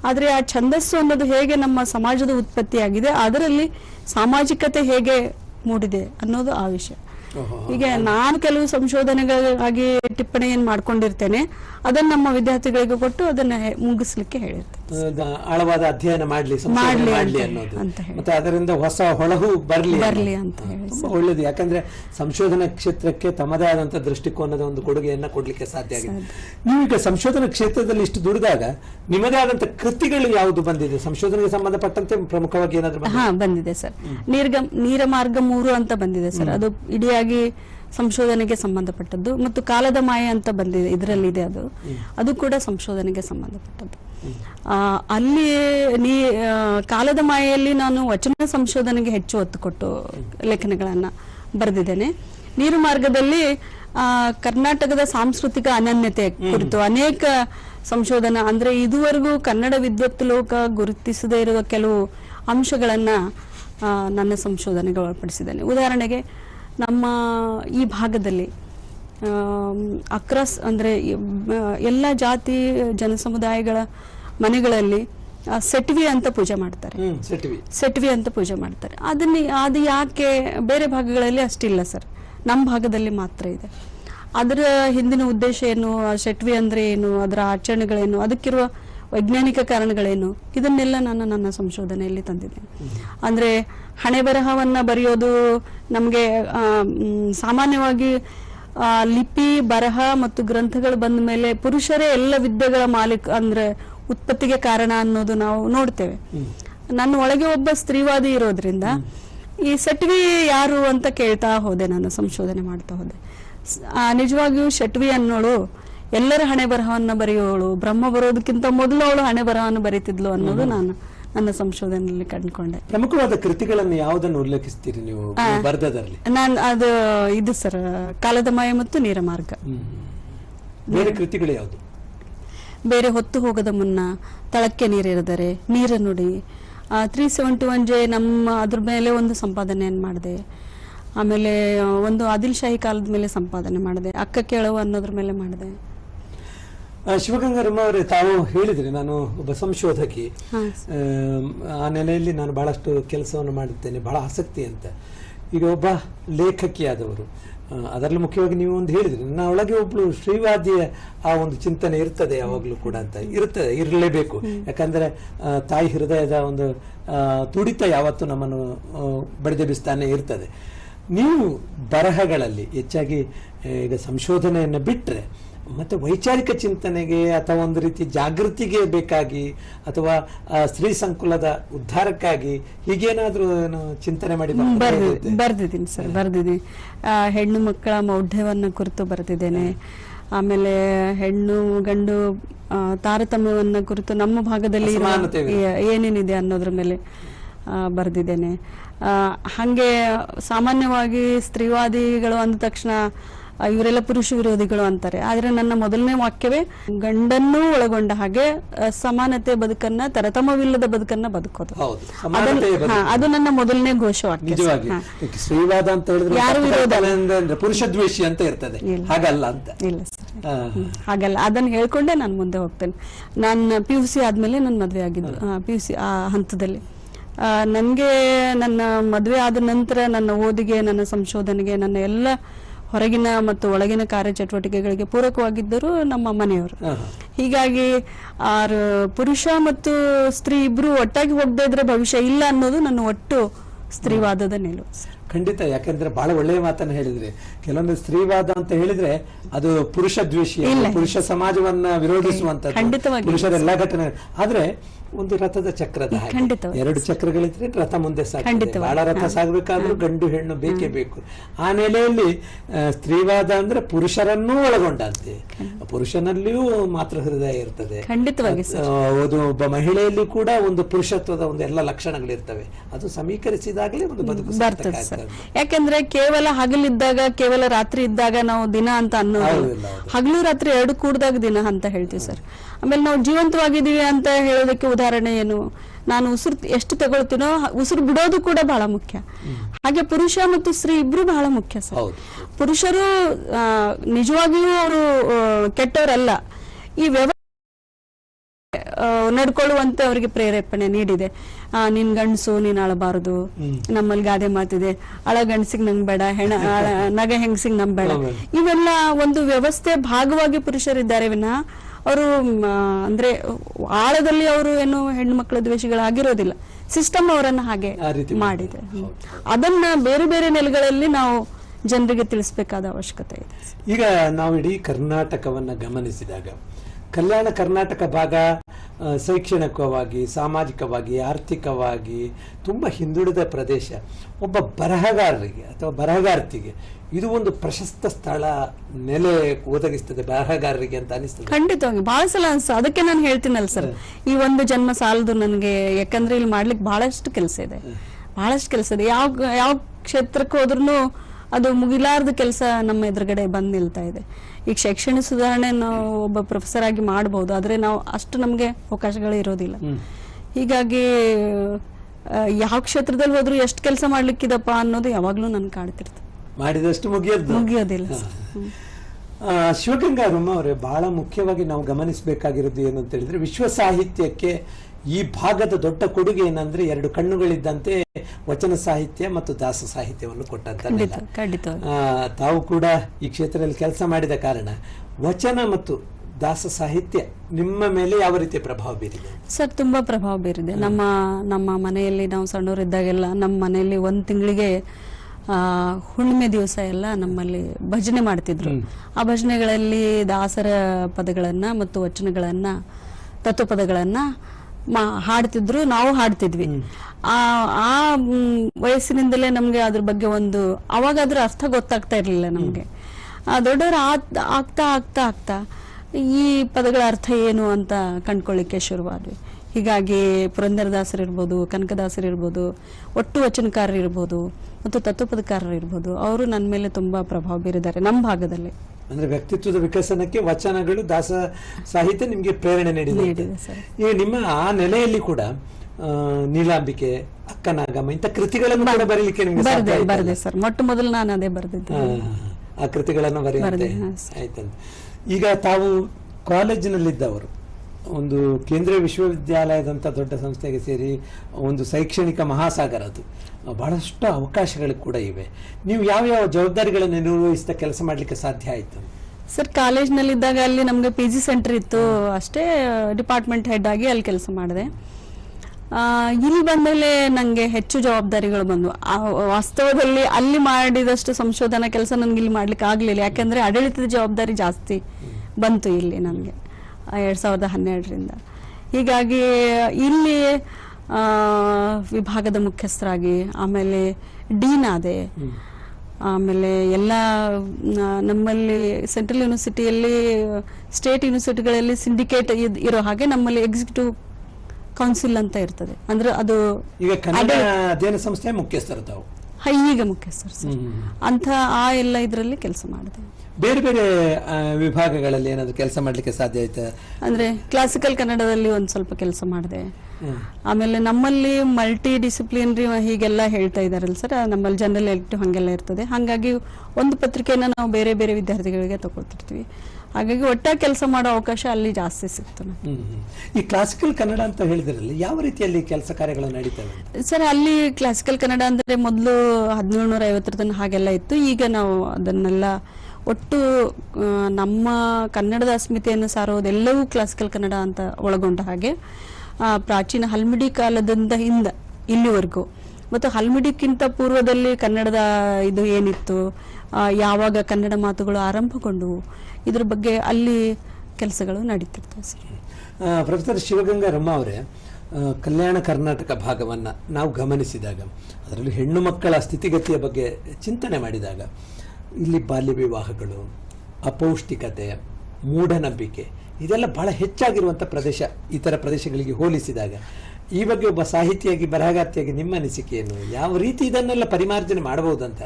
ಆದ್ರೆ ಆ ಛಂದಸ್ಸು ಅನ್ನೋದು ಹೇಗೆ ನಮ್ಮ ಸಮಾಜದ ಉತ್ಪತ್ತಿಯಾಗಿದೆ ಅದರಲ್ಲಿ ಸಾಮಾಜಿಕತೆ ಹೇಗೆ ಮೂಡಿದೆ ಅನ್ನೋದು ಆ ವಿಷಯ. ಹೀಗೆ ನಾನು ಕೆಲವು ಸಂಶೋಧನೆಗಳಾಗಿ ಟಿಪ್ಪಣಿ ಏನ್ ಮಾಡ್ಕೊಂಡಿರ್ತೇನೆ. ಅದನ್ನ ನಮ್ಮ ವಿದ್ಯಾರ್ಥಿಗಳಿಗೆ ಕೊಟ್ಟು ಅದನ್ನ ಮುಗಿಸ್ಲಿಕ್ಕೆ ಹೇಳಿರ್ತೇನೆ. ಆಳವಾದ ಅಧ್ಯಯನ ಮಾಡ್ಲಿ ಮಾಡ್ಲಿ ಅನ್ನೋದು. ಮತ್ತೆ ಅದರಿಂದ ಹೊಸ ಹೊಳಹು ಬರಲಿ ಬರಲಿ ಅಂತ ಒಳ್ಳೇದು. ಯಾಕಂದ್ರೆ ಸಂಶೋಧನಾ ಕ್ಷೇತ್ರಕ್ಕೆ ತಮ್ಮದೇ ಆದಂತ ದೃಷ್ಟಿಕೋನದ ಒಂದು ಕೊಡುಗೆಯನ್ನ ಕೊಡ್ಲಿಕ್ಕೆ ಸಾಧ್ಯ ಆಗಿದೆ. ನೀವೀಗ ಸಂಶೋಧನಾ ಕ್ಷೇತ್ರದಲ್ಲಿ ಇಷ್ಟು ದುಡಿದಾಗ ನಿಮ್ಮದೇ ಆದಂತ ಕೃತಿಗಳು ಯಾವುದು ಬಂದಿದೆ? ಸಂಶೋಧನೆಗೆ ಸಂಬಂಧಪಟ್ಟಂತೆ ಪ್ರಮುಖವಾಗಿ ಏನಾದ್ರು? ಹಾ ಬಂದಿದೆ ಸರ್. ನೀರ್ಗ ನೀರ ಮಾರ್ಗ ಮೂರು ಅಂತ ಬಂದಿದೆ ಸರ್. ಅದು ಇಡಿಯಾಗಿ ಸಂಶೋಧನೆಗೆ ಸಂಬಂಧಪಟ್ಟದ್ದು ಮತ್ತು ಕಾಲದ ಮಾಯ ಅಂತ ಬಂದಿದೆ ಇದರಲ್ಲಿದೆ ಅದು. ಅದು ಕೂಡ ಸಂಶೋಧನೆಗೆ ಸಂಬಂಧಪಟ್ಟದ್ದು. ಆ, ಅಲ್ಲಿ ನೀ ಕಾಲದ ಮಾಯೆಯಲ್ಲಿ ನಾನು ವಚನ ಸಂಶೋಧನೆಗೆ ಹೆಚ್ಚು ಒತ್ತು ಕೊಟ್ಟು ಲೇಖನಗಳನ್ನ ಬರೆದಿದ್ದೇನೆ. ನೀರು ಮಾರ್ಗದಲ್ಲಿ ಆ, ಕರ್ನಾಟಕದ ಸಾಂಸ್ಕೃತಿಕ ಅನನ್ಯತೆ ಕುರಿತು ಅನೇಕ ಸಂಶೋಧನಾ ಅಂದ್ರೆ ಇದುವರೆಗೂ ಕನ್ನಡ ವಿದ್ವತ್ ಲೋಕ ಗುರುತಿಸದೇ ಇರುವ ಕೆಲವು ಅಂಶಗಳನ್ನ ನನ್ನ ಸಂಶೋಧನೆಗೆ ಒಳಪಡಿಸಿದ್ದೇನೆ. ಉದಾಹರಣೆಗೆ ನಮ್ಮ ಈ ಭಾಗದಲ್ಲಿ ಅಕ್ರಾಸ್ ಅಂದ್ರೆ ಎಲ್ಲ ಜಾತಿ ಜನಸಮುದಾಯಗಳ ಮನೆಗಳಲ್ಲಿ ಸೆಟ್ವಿ ಅಂತ ಪೂಜೆ ಮಾಡ್ತಾರೆ. ಸೆಟ್ವಿ. ಸೆಟ್ವಿ ಅಂತ ಪೂಜೆ ಮಾಡ್ತಾರೆ. ಅದನ್ನ ಅದು ಯಾಕೆ ಬೇರೆ ಭಾಗಗಳಲ್ಲಿ ಅಷ್ಟಿಲ್ಲ ಸರ್. ನಮ್ಮ ಭಾಗದಲ್ಲಿ ಮಾತ್ರ ಇದೆ. ಅದರ ಹಿಂದಿನ ಉದ್ದೇಶ ಏನು ಸೆಟ್ವಿ ಅಂದ್ರೆ ಏನು ಅದರ ಆಚರಣೆಗಳೇನು ಅದಕ್ಕಿರುವ ವೈಜ್ಞಾನಿಕ ಕಾರಣಗಳೇನು? ಇದನ್ನೆಲ್ಲ ನಾನು ನನ್ನ ಸಂಶೋಧನೆಯಲ್ಲಿ ತಂದಿದ್ದೇನೆ. ಅಂದ್ರೆ ಹಣೆ ಬರಹವನ್ನು ಬರೆಯೋದು ನಮಗೆ ಸಾಮಾನ್ಯವಾಗಿ ಲಿಪಿ, ಬರಹ ಮತ್ತು ಗ್ರಂಥಗಳು ಬಂದ ಮೇಲೆ ಪುರುಷರೇ ಎಲ್ಲ ವಿದ್ಯೆಗಳ ಮಾಲೀಕ, ಅಂದ್ರೆ ಉತ್ಪತ್ತಿಗೆ ಕಾರಣ ಅನ್ನೋದು ನಾವು ನೋಡ್ತೇವೆ. ನನ್ನ ಒಳಗೆ ಒಬ್ಬ ಸ್ತ್ರೀವಾದಿ ಇರೋದ್ರಿಂದ ಈ ಸೆಟ್ವಿ ಯಾರು ಅಂತ ಕೇಳ್ತಾ ಹೋದೆ, ನಾನು ಸಂಶೋಧನೆ ಮಾಡ್ತಾ ಹೋದೆ. ನಿಜವಾಗಿಯೂ ಶೆಟ್ವಿ ಅನ್ನೋಳು ಎಲ್ಲರ ಹಣೆ ಬರಹವನ್ನ ಬರೆಯೋಳು. ಬ್ರಹ್ಮ ಬರೋದಕ್ಕಿಂತ ಮೊದಲು ಅವಳು ಹಣೆ ಬರಹವನ್ನು ಬರೀತಿದ್ಲು ಅನ್ನೋದು ನಾನು ನನ್ನ ಸಂಶೋಧನೆಯಲ್ಲಿ ಕಂಡುಕೊಂಡೆ. ಪ್ರಮುಖವಾದ ಕೃತಿಗಳನ್ನು ಯಾವುದನ್ನು ಉಲ್ಲೇಖಿಸ್ತೀರಿ ನೀವು? ನಾನು ಅದು ಇದು ಸರ್ ಕಾಲದ ಮಾಯ ಮತ್ತು ನೀರ ಮಾರ್ಗ ಬೇರೆ ಕೃತಿಗಳು ಯಾವುದು? ಬೇರೆ ಹೊತ್ತು ಹೋಗದ ಮುನ್ನ ತಳಕ್ಕೆ ನೀರಿರದರೆ ನೀರ ನುಡಿ. ತ್ರೀ ಸೆವೆಂಟಿ ಒನ್ ಜೆ ನಮ್ಮ ಅದ್ರ ಮೇಲೆ ಒಂದು ಸಂಪಾದನೆಯನ್ನು ಮಾಡಿದೆ. ಆಮೇಲೆ ಒಂದು ಆದಿಲ್ ಶಾಹಿ ಕಾಲದ ಮೇಲೆ ಸಂಪಾದನೆ ಮಾಡಿದೆ. ಅಕ್ಕ ಕೇಳವ ಅನ್ನೋದ್ರ ಮೇಲೆ ಮಾಡಿದೆ. ಶಿವಗಂಗಾರಮ್ಮ ಅವರೇ ತಾವು ಹೇಳಿದ್ರಿ ನಾನು ಒಬ್ಬ ಸಂಶೋಧಕಿ. ಆ ನೆಲೆಯಲ್ಲಿ ನಾನು ಬಹಳಷ್ಟು ಕೆಲಸವನ್ನು ಮಾಡುತ್ತೇನೆ ಬಹಳ ಆಸಕ್ತಿ ಅಂತ. ಈಗ ಒಬ್ಬ ಲೇಖಕಿಯಾದವರು ಅದರಲ್ಲಿ ಮುಖ್ಯವಾಗಿ ನೀವು ಒಂದು ಹೇಳಿದ್ರಿ ನನ್ನ ಒಳಗೆ ಒಬ್ಳು ಶ್ರೀವಾದಿಯ ಆ ಒಂದು ಚಿಂತನೆ ಇರ್ತದೆ ಯಾವಾಗಲೂ ಕೂಡ ಅಂತ. ಇರ್ತದೆ ಇರಲೇಬೇಕು. ಯಾಕಂದ್ರೆ ತಾಯಿ ಹೃದಯದ ಒಂದು ತುಡಿತ ಯಾವತ್ತೂ ನಮ್ಮನ್ನು ಆ, ಬಡಿದೆಬ್ಬಿಸ್ತಾನೆ ಇರ್ತದೆ. ನೀವು ಬರಹಗಳಲ್ಲಿ ಹೆಚ್ಚಾಗಿ ಈಗ ಸಂಶೋಧನೆಯನ್ನು ಬಿಟ್ಟರೆ ಮತ್ತೆ ವೈಚಾರಿಕ ಚಿಂತನೆಗೆ ಅಥವಾ ಒಂದು ರೀತಿ ಜಾಗೃತಿಗೆ ಬೇಕಾಗಿ ಅಥವಾ ಸ್ತ್ರೀ ಸಂಕುಲದ ಉದ್ಧಾರಕ್ಕಾಗಿ ಹೀಗೇನಾದರೂ ಚಿಂತನೆ ಮಾಡಿ ಬರ್ದಿದ್ದೀನಿ ಸರ್ ಬರ್ದಿದ್ದೀನಿ ಹೆಣ್ಣು ಮಕ್ಕಳ ಮೌಢ್ಯವನ್ನ ಕುರಿತು ಬರೆದಿದ್ದೇನೆ. ಆಮೇಲೆ ಹೆಣ್ಣು ಗಂಡು ತಾರತಮ್ಯವನ್ನ ಕುರಿತು ನಮ್ಮ ಭಾಗದಲ್ಲಿ ಏನೇನಿದೆ ಅನ್ನೋದ್ರ ಮೇಲೆ ಬರೆದಿದ್ದೇನೆ. ಹಾಗೆ ಸಾಮಾನ್ಯವಾಗಿ ಸ್ತ್ರೀವಾದಿಗಳು ಅಂದ ತಕ್ಷಣ ಇವರೆಲ್ಲ ಪುರುಷ ವಿರೋಧಿಗಳು ಅಂತಾರೆ. ಆದ್ರೆ ನನ್ನ ಮೊದಲನೇ ವಾಕ್ಯವೇ ಗಂಡನ್ನೂ ಒಳಗೊಂಡ ಹಾಗೆ ಸಮಾನತೆ ಬದುಕನ್ನ ತರತಮವಿಲ್ಲದ ಬದುಕನ್ನ ಬದುಕೋದು. ಅದು ನನ್ನ ಮೊದಲನೇ ಘೋಷವಾಕ್ಯ ಅಂತ ಹೇಳಿದ್ರೆ ಯಾರು ವಿರೋಧ? ಕಲ್ಪನೆ ಅಂದ್ರೆ- ಅಂದ್ರೆ ಪುರುಷ ದ್ವೇಷಿ ಅಂತ ಇರ್ತದೆ. ಹಾಗಲ್ಲ ಅಂತ. ಇಲ್ಲ ಸರ್. ಹಾಗಲ್ಲ. ಅದನ್ನ ಹೇಳ್ಕೊಂಡೆ ನಾನು ಮುಂದೆ ಹೋಗ್ತೇನೆ. ನಾನು ಪಿ ಯು ಸಿ ಆದ್ಮೇಲೆ ನನ್ನ ಮದುವೆ ಆಗಿದ್ದು. ಪಿ ಯು ಸಿ ಆ ಹಂತದಲ್ಲಿ. ನನಗೆ ನನ್ನ ಮದುವೆ ಆದ ನಂತರ ನನ್ನ ಓದಿಗೆ ನನ್ನ ಸಂಶೋಧನೆಗೆ ನನ್ನ ಎಲ್ಲ ಹೊರಗಿನ ಮತ್ತು ಒಳಗಿನ ಕಾರ್ಯಚಟುವಟಿಕೆಗಳಿಗೆ ಪೂರಕವಾಗಿದ್ದರು ನಮ್ಮ ಮನೆಯವರು ಹೀಗಾಗಿ ಆರು ಪುರುಷ ಮತ್ತು ಸ್ತ್ರೀ ಇಬ್ರು ಒಟ್ಟಾಗಿ ಹೋಗದೇ ಇದ್ರೆ ಭವಿಷ್ಯ ಇಲ್ಲ ಅನ್ನೋದು ನನ್ನ ಒಟ್ಟು ಸ್ತ್ರೀವಾದದ ನಿಲುವು ಸರ್. ಖಂಡಿತ ಯಾಕಂದ್ರೆ ಬಹಳ ಒಳ್ಳೆಯ ಮಾತನ್ನ ಹೇಳಿದ್ರಿ. ಕೆಲವೊಂದು ಸ್ತ್ರೀವಾದ ಅಂತ ಹೇಳಿದ್ರೆ ಅದು ಪುರುಷ ದ್ವೇಷಿ ಪುರುಷ ಸಮಾಜವನ್ನ ವಿರೋಧಿಸುವಂತದ್ದು ಪುರುಷರೆಲ್ಲ ಘಟನೆ. ಆದ್ರೆ ಒಂದು ರಥದ ಚಕ್ರದ ಹಾಗೆ. ಎರಡು ಚಕ್ರಗಳಿದ್ರೆ ರಥ ಮುಂದೆ ಸಾಗುತ್ತೆ. ಬಹಳ ರಥ ಸಾಗಬೇಕಾದ್ರೂ ಗಂಡು ಹೆಣ್ಣು ಬೇಕೇ ಬೇಕು. ಆ ನೆಲೆಯಲ್ಲಿ ಸ್ತ್ರೀವಾದ ಅಂದ್ರೆ ಪುರುಷರನ್ನೂ ಒಳಗೊಂಡಂತೆ. ಪುರುಷನಲ್ಲಿಯೂ ಮಾತ್ರ ಹೃದಯ ಇರ್ತದೆ. ಅದು ಒಬ್ಬ ಮಹಿಳೆಯಲ್ಲಿ ಕೂಡ ಒಂದು ಪುರುಷತ್ವದ ಒಂದು ಎಲ್ಲ ಲಕ್ಷಣಗಳಿರ್ತವೆ. ಅದು ಸಮೀಕರಿಸಿದಾಗಲೇ ಒಂದು ಬದುಕು ಸಾರ್ಥಕ ಆಗ್ತದೆ. ಯಾಕಂದ್ರೆ ಕೇವಲ ಹಗಲಿದ್ದಾಗ ಕೇವಲ ರಾತ್ರಿ ಇದ್ದಾಗ ನಾವು ದಿನ ಅಂತ ಅನ್ನೋದು ಹಗಲು ರಾತ್ರಿ ಎರಡು ಕೂಡಿದಾಗ ದಿನ ಅಂತ ಹೇಳ್ತೀವಿ ಸರ್. ಆಮೇಲೆ ನಾವು ಜೀವಂತವಾಗಿದ್ದೀವಿ ಅಂತ ಹೇಳೋದಕ್ಕೆ ಉದಾಹರಣೆ ಏನು? ನಾನು ಉಸಿರು ಎಷ್ಟು ತಗೊಳ್ತೀನೋ ಉಸಿರು ಬಿಡೋದು ಕೂಡ ಬಹಳ ಮುಖ್ಯ. ಹಾಗೆ ಪುರುಷ ಮತ್ತು ಸ್ತ್ರೀ ಇಬ್ರು ಬಹಳ ಮುಖ್ಯ ಸರ್. ಪುರುಷರು ನಿಜವಾಗಿಯೂ ಅವರು ಕೆಟ್ಟವರಲ್ಲ. ಈ ವ್ಯವ ಆ, ನಡ್ಕೊಳ್ಳುವಂತೆ ಅವರಿಗೆ ಪ್ರೇರೇಪಣೆ ನೀಡಿದೆ. ಆ, ನಿನ್ ಗಂಡಸು ನೀನ್ ಅಳಬಾರದು. ನಮ್ಮಲ್ಲಿ ಗಾದೆ ಮಾತಿದೆ ಅಳ ಗಂಡಸಿಗೆ ನಂಗ್ ಬೇಡ ಹೆಣ ನಗ ಹೆಂಗಸಿಗೆ ನಮ್ ಬೇಡ. ಇವೆಲ್ಲ ಒಂದು ವ್ಯವಸ್ಥೆ ಭಾಗವಾಗಿ ಪುರುಷರಿದ್ದಾರೆ ವಿನಃ. ಅವರು ಅಂದ್ರೆ ಆಳದಲ್ಲಿ ಅವರು ಏನು ಹೆಣ್ಣು ಮಕ್ಕಳ ದ್ವೇಷಗಳಾಗಿರೋದಿಲ್ಲ. ಸಿಸ್ಟಮ್ ಅವರನ್ನ ಹಾಗೆ ಮಾಡಿದೆ. ಅದನ್ನ ಬೇರೆ ಬೇರೆ ನೆಲೆಗಳಲ್ಲಿ ನಾವು ಜನರಿಗೆ ತಿಳಿಸಬೇಕಾದ ಅವಶ್ಯಕತೆ ಇದೆ. ಈಗ ನಾವು ಇಡೀ ಕರ್ನಾಟಕವನ್ನ ಗಮನಿಸಿದಾಗ ಕಲ್ಯಾಣ ಕರ್ನಾಟಕ ಭಾಗ ಶೈಕ್ಷಣಿಕವಾಗಿ ಸಾಮಾಜಿಕವಾಗಿ ಆರ್ಥಿಕವಾಗಿ ತುಂಬ ಹಿಂದುಳಿದ ಪ್ರದೇಶ. ಒಬ್ಬ ಬರಹಗಾರರಿಗೆ ಅಥವಾ ಬರಹಗಾರ್ತಿಗೆ ಇದು ಒಂದು ಪ್ರಶಸ್ತ ಸ್ಥಳ ನೆಲೆ ಒದಗಿಸ್ತದೆ ಬರಹಗಾರರಿಗೆ ಅಂತ ಅನಿಸ್ತದೆ. ಖಂಡಿತವಾಗಿ. ಬಹಳ ಸಲ ಅನ್ಸ ಅದಕ್ಕೆ ನಾನು ಹೇಳ್ತೀನಲ್ಲ ಸರ್. ಈ ಒಂದು ಜನ್ಮ ಸಾಲದು ನನಗೆ ಯಾಕಂದ್ರೆ ಇಲ್ಲಿ ಮಾಡ್ಲಿಕ್ಕೆ ಬಹಳಷ್ಟು ಕೆಲಸ ಇದೆ. ಬಹಳಷ್ಟು ಕೆಲಸ ಇದೆ. ಯಾವ ಯಾವ ಕ್ಷೇತ್ರಕ್ಕೆ ಹೋದ್ರೂ ಅದು ಮುಗಿಲಾರದ ಕೆಲಸ ನಮ್ಮ ಎದುರುಗಡೆ ಬಂದು ನಿಲ್ತಾ ಇದೆ. ಈಗ ಶೈಕ್ಷಣಿಕ ಸುಧಾರಣೆ ನಾವು ಒಬ್ಬ ಪ್ರೊಫೆಸರ್ ಆಗಿ ಮಾಡಬಹುದು ಆದರೆ ನಾವು ಅಷ್ಟು ನಮಗೆ ಅವಕಾಶಗಳು ಇರೋದಿಲ್ಲ. ಹೀಗಾಗಿ ಯಾವ ಕ್ಷೇತ್ರದಲ್ಲಿ ಹೋದ್ರು ಎಷ್ಟು ಕೆಲಸ ಮಾಡ್ಲಿಕ್ಕಿದಪ್ಪ ಅನ್ನೋದು ಯಾವಾಗ್ಲೂ ನನ್ ಕಾಡ್ತಿರ್ತದೆ ಮಾಡಿದಷ್ಟು ಮುಗಿಯೋದು. ಮುಗಿಯೋದಿಲ್ಲ. ಶಿವಗಂಗಾರಮ್ಮ ಅವರೇ ಬಹಳ ಮುಖ್ಯವಾಗಿ ನಾವು ಗಮನಿಸಬೇಕಾಗಿರೋದು ಏನು ಅಂತ ಹೇಳಿದ್ರೆ ವಿಶ್ವ ಸಾಹಿತ್ಯಕ್ಕೆ ಈ ಭಾಗದ ದೊಡ್ಡ ಕೊಡುಗೆ ಏನಂದ್ರೆ ಎರಡು ಕಣ್ಣುಗಳಿದ್ದಂತೆ ವಚನ ಸಾಹಿತ್ಯ ಮತ್ತು ದಾಸ ಸಾಹಿತ್ಯವನ್ನು ಕೊಟ್ಟಂತ ತಾವು ಕೂಡ ಈ ಕ್ಷೇತ್ರದಲ್ಲಿ ಕೆಲಸ ಮಾಡಿದ ಕಾರಣ ವಚನ ಮತ್ತು ದಾಸ ಸಾಹಿತ್ಯ ನಿಮ್ಮ ಮೇಲೆ ಯಾವ ರೀತಿ ಪ್ರಭಾವ ಬೀರಿದೆ? ಸರ್ ತುಂಬಾ ಪ್ರಭಾವ ಬೀರಿದೆ. ನಮ್ಮ ನಮ್ಮ ಮನೆಯಲ್ಲಿ ನಾವು ಸಣ್ಣವರಿದ್ದಾಗೆಲ್ಲ ನಮ್ಮ ಮನೆಯಲ್ಲಿ ಒಂದ್ ತಿಂಗಳಿಗೆ ಆ ಹುಣ್ಣಿಮೆ ದಿವಸ ಎಲ್ಲ ನಮ್ಮಲ್ಲಿ ಭಜನೆ ಮಾಡ್ತಿದ್ರು. ಆ ಭಜನೆಗಳಲ್ಲಿ ದಾಸರ ಪದಗಳನ್ನ ಮತ್ತು ವಚನಗಳನ್ನ ತತ್ವಪದಗಳನ್ನ ಹಾಡ್ತಿದ್ರು ನಾವು ಹಾಡ್ತಿದ್ವಿ. ಆ ಆ ವಯಸ್ಸಿನಿಂದಲೇ ನಮ್ಗೆ ಅದ್ರ ಬಗ್ಗೆ ಒಂದು ಅವಾಗ ಅದ್ರ ಅರ್ಥ ಗೊತ್ತಾಗ್ತಾ ಇರ್ಲಿಲ್ಲ ನಮ್ಗೆ. ಆ ದೊಡ್ಡವರು ಆಗ್ತಾ ಆಗ್ತಾ ಆಗ್ತಾ ಈ ಪದಗಳ ಅರ್ಥ ಏನು ಅಂತ ಕಂಡ್ಕೊಳ್ಳಿಕ್ಕೆ ಶುರುವಾದ್ವಿ. ಹೀಗಾಗಿ ಪುರಂದರದಾಸರಿರ್ಬೋದು ಕನಕದಾಸರಿರ್ಬೋದು ಒಟ್ಟು ವಚನಕಾರರು ಇರ್ಬೋದು ಮತ್ತು ತತ್ವಪದಕಾರರು ಇರ್ಬೋದು. ಅವರು ನನ್ನ ಮೇಲೆ ತುಂಬಾ ಪ್ರಭಾವ ಬೀರಿದ್ದಾರೆ ನಮ್ಮ ಭಾಗದಲ್ಲಿ. ಅಂದ್ರೆ ವ್ಯಕ್ತಿತ್ವದ ವಿಕಸನಕ್ಕೆ ವಚನಗಳು ದಾಸ ಸಾಹಿತ್ಯ ನಿಮಗೆ ಪ್ರೇರಣೆ ನೀಡಿದೆ. ಈಗ ನಿಮ್ಮ ಆ ನೆಲೆಯಲ್ಲಿ ಕೂಡ ನೀಲಾಂಬಿಕೆ ಅಕ್ಕನಾಗಮ್ಮ ಇಂಥ ಕೃತಿಗಳನ್ನು ಕೂಡ ಬರೀಲಿಕ್ಕೆ ನಿಮ್ಗೆ ಸಾಧ್ಯ ಬರ್ದೆ ಸರ್. ಮೊಟ್ಟ ಮೊದಲು ನಾನು ಅದೇ ಬರೆದಿದ್ದೆ. ಆ, ಕೃತಿಗಳನ್ನು ಬರೆಯುತ್ತೆ ಆಯ್ತಂತ. ಈಗ ತಾವು ಕಾಲೇಜಿನಲ್ಲಿದ್ದವರು ಒಂದು ಕೇಂದ್ರೀಯ ವಿಶ್ವವಿದ್ಯಾಲಯದಂಥ ದೊಡ್ಡ ಸಂಸ್ಥೆಗೆ ಸೇರಿ ಒಂದು ಶೈಕ್ಷಣಿಕ ಮಹಾಸಾಗರ ಅದು. ಬಹಳಷ್ಟು ಅವಕಾಶಗಳು ಕೂಡ ಇವೆ. ನೀವು ಯಾವ್ಯಾವ ಯಾವ ಜವಾಬ್ದಾರಿಗಳನ್ನು ನಿರ್ವಹಿಸಿದ ಕೆಲಸ ಮಾಡಲಿಕ್ಕೆ ಸಾಧ್ಯ ಆಯಿತು? ಸರ್ ಕಾಲೇಜ್ನಲ್ಲಿದ್ದಾಗ ಅಲ್ಲಿ ನಮಗೆ ಪಿ ಜಿ ಸೆಂಟರ್ ಇತ್ತು. ಅಷ್ಟೇ ಡಿಪಾರ್ಟ್ಮೆಂಟ್ ಹೆಡ್ ಆಗಿ ಅಲ್ಲಿ ಕೆಲಸ ಮಾಡಿದೆ. ಇಲ್ಲಿ ಬಂದಮೇಲೆ ನನಗೆ ಹೆಚ್ಚು ಜವಾಬ್ದಾರಿಗಳು ಬಂದವು. ಆ, ವಾಸ್ತವದಲ್ಲಿ ಅಲ್ಲಿ ಮಾಡಿದಷ್ಟು ಸಂಶೋಧನಾ ಕೆಲಸ ನನಗೆ ಇಲ್ಲಿ ಮಾಡ್ಲಿಕ್ಕೆ ಆಗಲಿಲ್ಲ. ಯಾಕೆಂದರೆ ಆಡಳಿತದ ಜವಾಬ್ದಾರಿ ಜಾಸ್ತಿ ಬಂತು ಇಲ್ಲಿ ನನಗೆ. ಎರಡು ಸಾವಿರದ ಹನ್ನೆರಡರಿಂದ. ಹೀಗಾಗಿ ಇಲ್ಲಿ ವಿಭಾಗದ ಮುಖ್ಯಸ್ಥರಾಗಿ ಆಮೇಲೆ ಡೀನ್ ಆದೆ. ಆಮೇಲೆ ಎಲ್ಲ ನಮ್ಮಲ್ಲಿ ಸೆಂಟ್ರಲ್ ಯೂನಿವರ್ಸಿಟಿಯಲ್ಲಿ ಸ್ಟೇಟ್ ಯೂನಿವರ್ಸಿಟಿಗಳಲ್ಲಿ ಸಿಂಡಿಕೇಟ್ ಇರೋ ಹಾಗೆ ನಮ್ಮಲ್ಲಿ ಎಕ್ಸಿಕ್ಯೂಟಿವ್ ಕೌನ್ಸಿಲ್ ಅಂತ ಇರ್ತದೆ. ಅಂದ್ರೆ ಅದು ಈಗ ಕನ್ನಡ ಅಧ್ಯಯನ ಸಂಸ್ಥೆ ಮುಖ್ಯಸ್ಥರು ತಾವು. ಹೈ ಈಗ ಮುಖ್ಯಸ್ಥರು ಸರ್. ಅಂತ ಆ ಎಲ್ಲ ಇದರಲ್ಲಿ ಕೆಲಸ ಮಾಡಿದೆ. ಬೇರೆ ಬೇರೆ ವಿಭಾಗಗಳಲ್ಲಿ ಏನಾದರೂ ಕೆಲಸ ಮಾಡಲಿಕ್ಕೆ ಸಾಧ್ಯ ಆಯ್ತಾ? ಅಂದ್ರೆ ಕ್ಲಾಸಿಕಲ್ ಕನ್ನಡದಲ್ಲಿ ಒಂದು ಸ್ವಲ್ಪ ಕೆಲಸ ಮಾಡಿದೆ. ಆಮೇಲೆ ನಮ್ಮಲ್ಲಿ ಮಲ್ಟಿ ಡಿಸಿಪ್ಲಿನರಿ ಹೀಗೆಲ್ಲ ಹೇಳ್ತಾ ಇದಾರಲ್ಲ ಸರ್ ನಮ್ಮಲ್ಲಿ ಜನರಲ್ ಎಲೆಕ್ಟಿವ್ ಹಾಗೆಲ್ಲ ಇರ್ತದೆ. ಹಾಗಾಗಿ ಒಂದು ಪತ್ರಿಕೆಯನ್ನು ನಾವು ಬೇರೆ ಬೇರೆ ವಿದ್ಯಾರ್ಥಿಗಳಿಗೆ ತಗೊಳ್ತಿರ್ತೀವಿ. ಹಾಗಾಗಿ ಒಟ್ಟಾಗಿ ಕೆಲಸ ಮಾಡೋ ಅವಕಾಶ ಅಲ್ಲಿ ಜಾಸ್ತಿ ಸಿಕ್ತು. ಈ ಕ್ಲಾಸಿಕಲ್ ಕನ್ನಡ ಅಂತ ಹೇಳಿದ್ರಲ್ಲಿ ಯಾವ ರೀತಿಯಲ್ಲಿ ಕೆಲಸ ಕಾರ್ಯಗಳು ನಡೀತವೆ ಸರ್ ಅಲ್ಲಿ ಕ್ಲಾಸಿಕಲ್ ಕನ್ನಡ ಅಂದ್ರೆ ಮೊದಲು ಹದಿನೇಳು ನೂರ ಐವತ್ತರ ತನಕ ಹಾಗೆಲ್ಲ ಇತ್ತು. ಈಗ ನಾವು ಅದನ್ನೆಲ್ಲ ಒಟ್ಟು ನಮ್ಮ ಕನ್ನಡದ ಅಸ್ಮಿತೆಯನ್ನು ಸಾರೋದೆಲ್ಲವೂ ಕ್ಲಾಸಿಕಲ್ ಕನ್ನಡ ಅಂತ ಒಳಗೊಂಡ ಹಾಗೆ. ಆ, ಪ್ರಾಚೀನ ಹಲ್ಮಿಡಿ ಕಾಲದಿಂದ ಹಿಂದ ಇಲ್ಲಿವರೆಗೂ. ಮತ್ತು ಹಲ್ಮಿಡಿಕ್ಕಿಂತ ಪೂರ್ವದಲ್ಲಿ ಕನ್ನಡದ ಇದು ಏನಿತ್ತು? ಯಾವಾಗ ಕನ್ನಡ ಮಾತುಗಳು ಆರಂಭಗೊಂಡವು, ಇದ್ರ ಬಗ್ಗೆ ಅಲ್ಲಿ ಕೆಲಸಗಳು ನಡೀತಿರ್ತವೆ ಸರ್. ಪ್ರೊಫೆಸರ್ ಶಿವಗಂಗಾ ರಮ್ಮ ಅವರೇ ಕಲ್ಯಾಣ ಕರ್ನಾಟಕ ಭಾಗವನ್ನ ನಾವು ಗಮನಿಸಿದಾಗ, ಅದರಲ್ಲಿ ಹೆಣ್ಣು ಮಕ್ಕಳ ಸ್ಥಿತಿಗತಿಯ ಬಗ್ಗೆ ಚಿಂತನೆ ಮಾಡಿದಾಗ, ಇಲ್ಲಿ ಬಾಲ್ಯ ವಿವಾಹಗಳು, ಅಪೌಷ್ಟಿಕತೆ, ಮೂಢನಂಬಿಕೆ, ಇದೆಲ್ಲ ಬಹಳ ಹೆಚ್ಚಾಗಿರುವಂಥ ಪ್ರದೇಶ, ಇತರ ಪ್ರದೇಶಗಳಿಗೆ ಹೋಲಿಸಿದಾಗ ಈ ಬಗ್ಗೆ ಒಬ್ಬ ಸಾಹಿತಿಯಾಗಿ ಬರಹಗಾರ್ತಿಯಾಗಿ ನಿಮ್ಮ ಅನಿಸಿಕೆ ಏನು ಯಾವ ರೀತಿ ಇದನ್ನೆಲ್ಲ ಪರಿಮಾರ್ಜನೆ ಮಾಡಬಹುದು ಅಂತ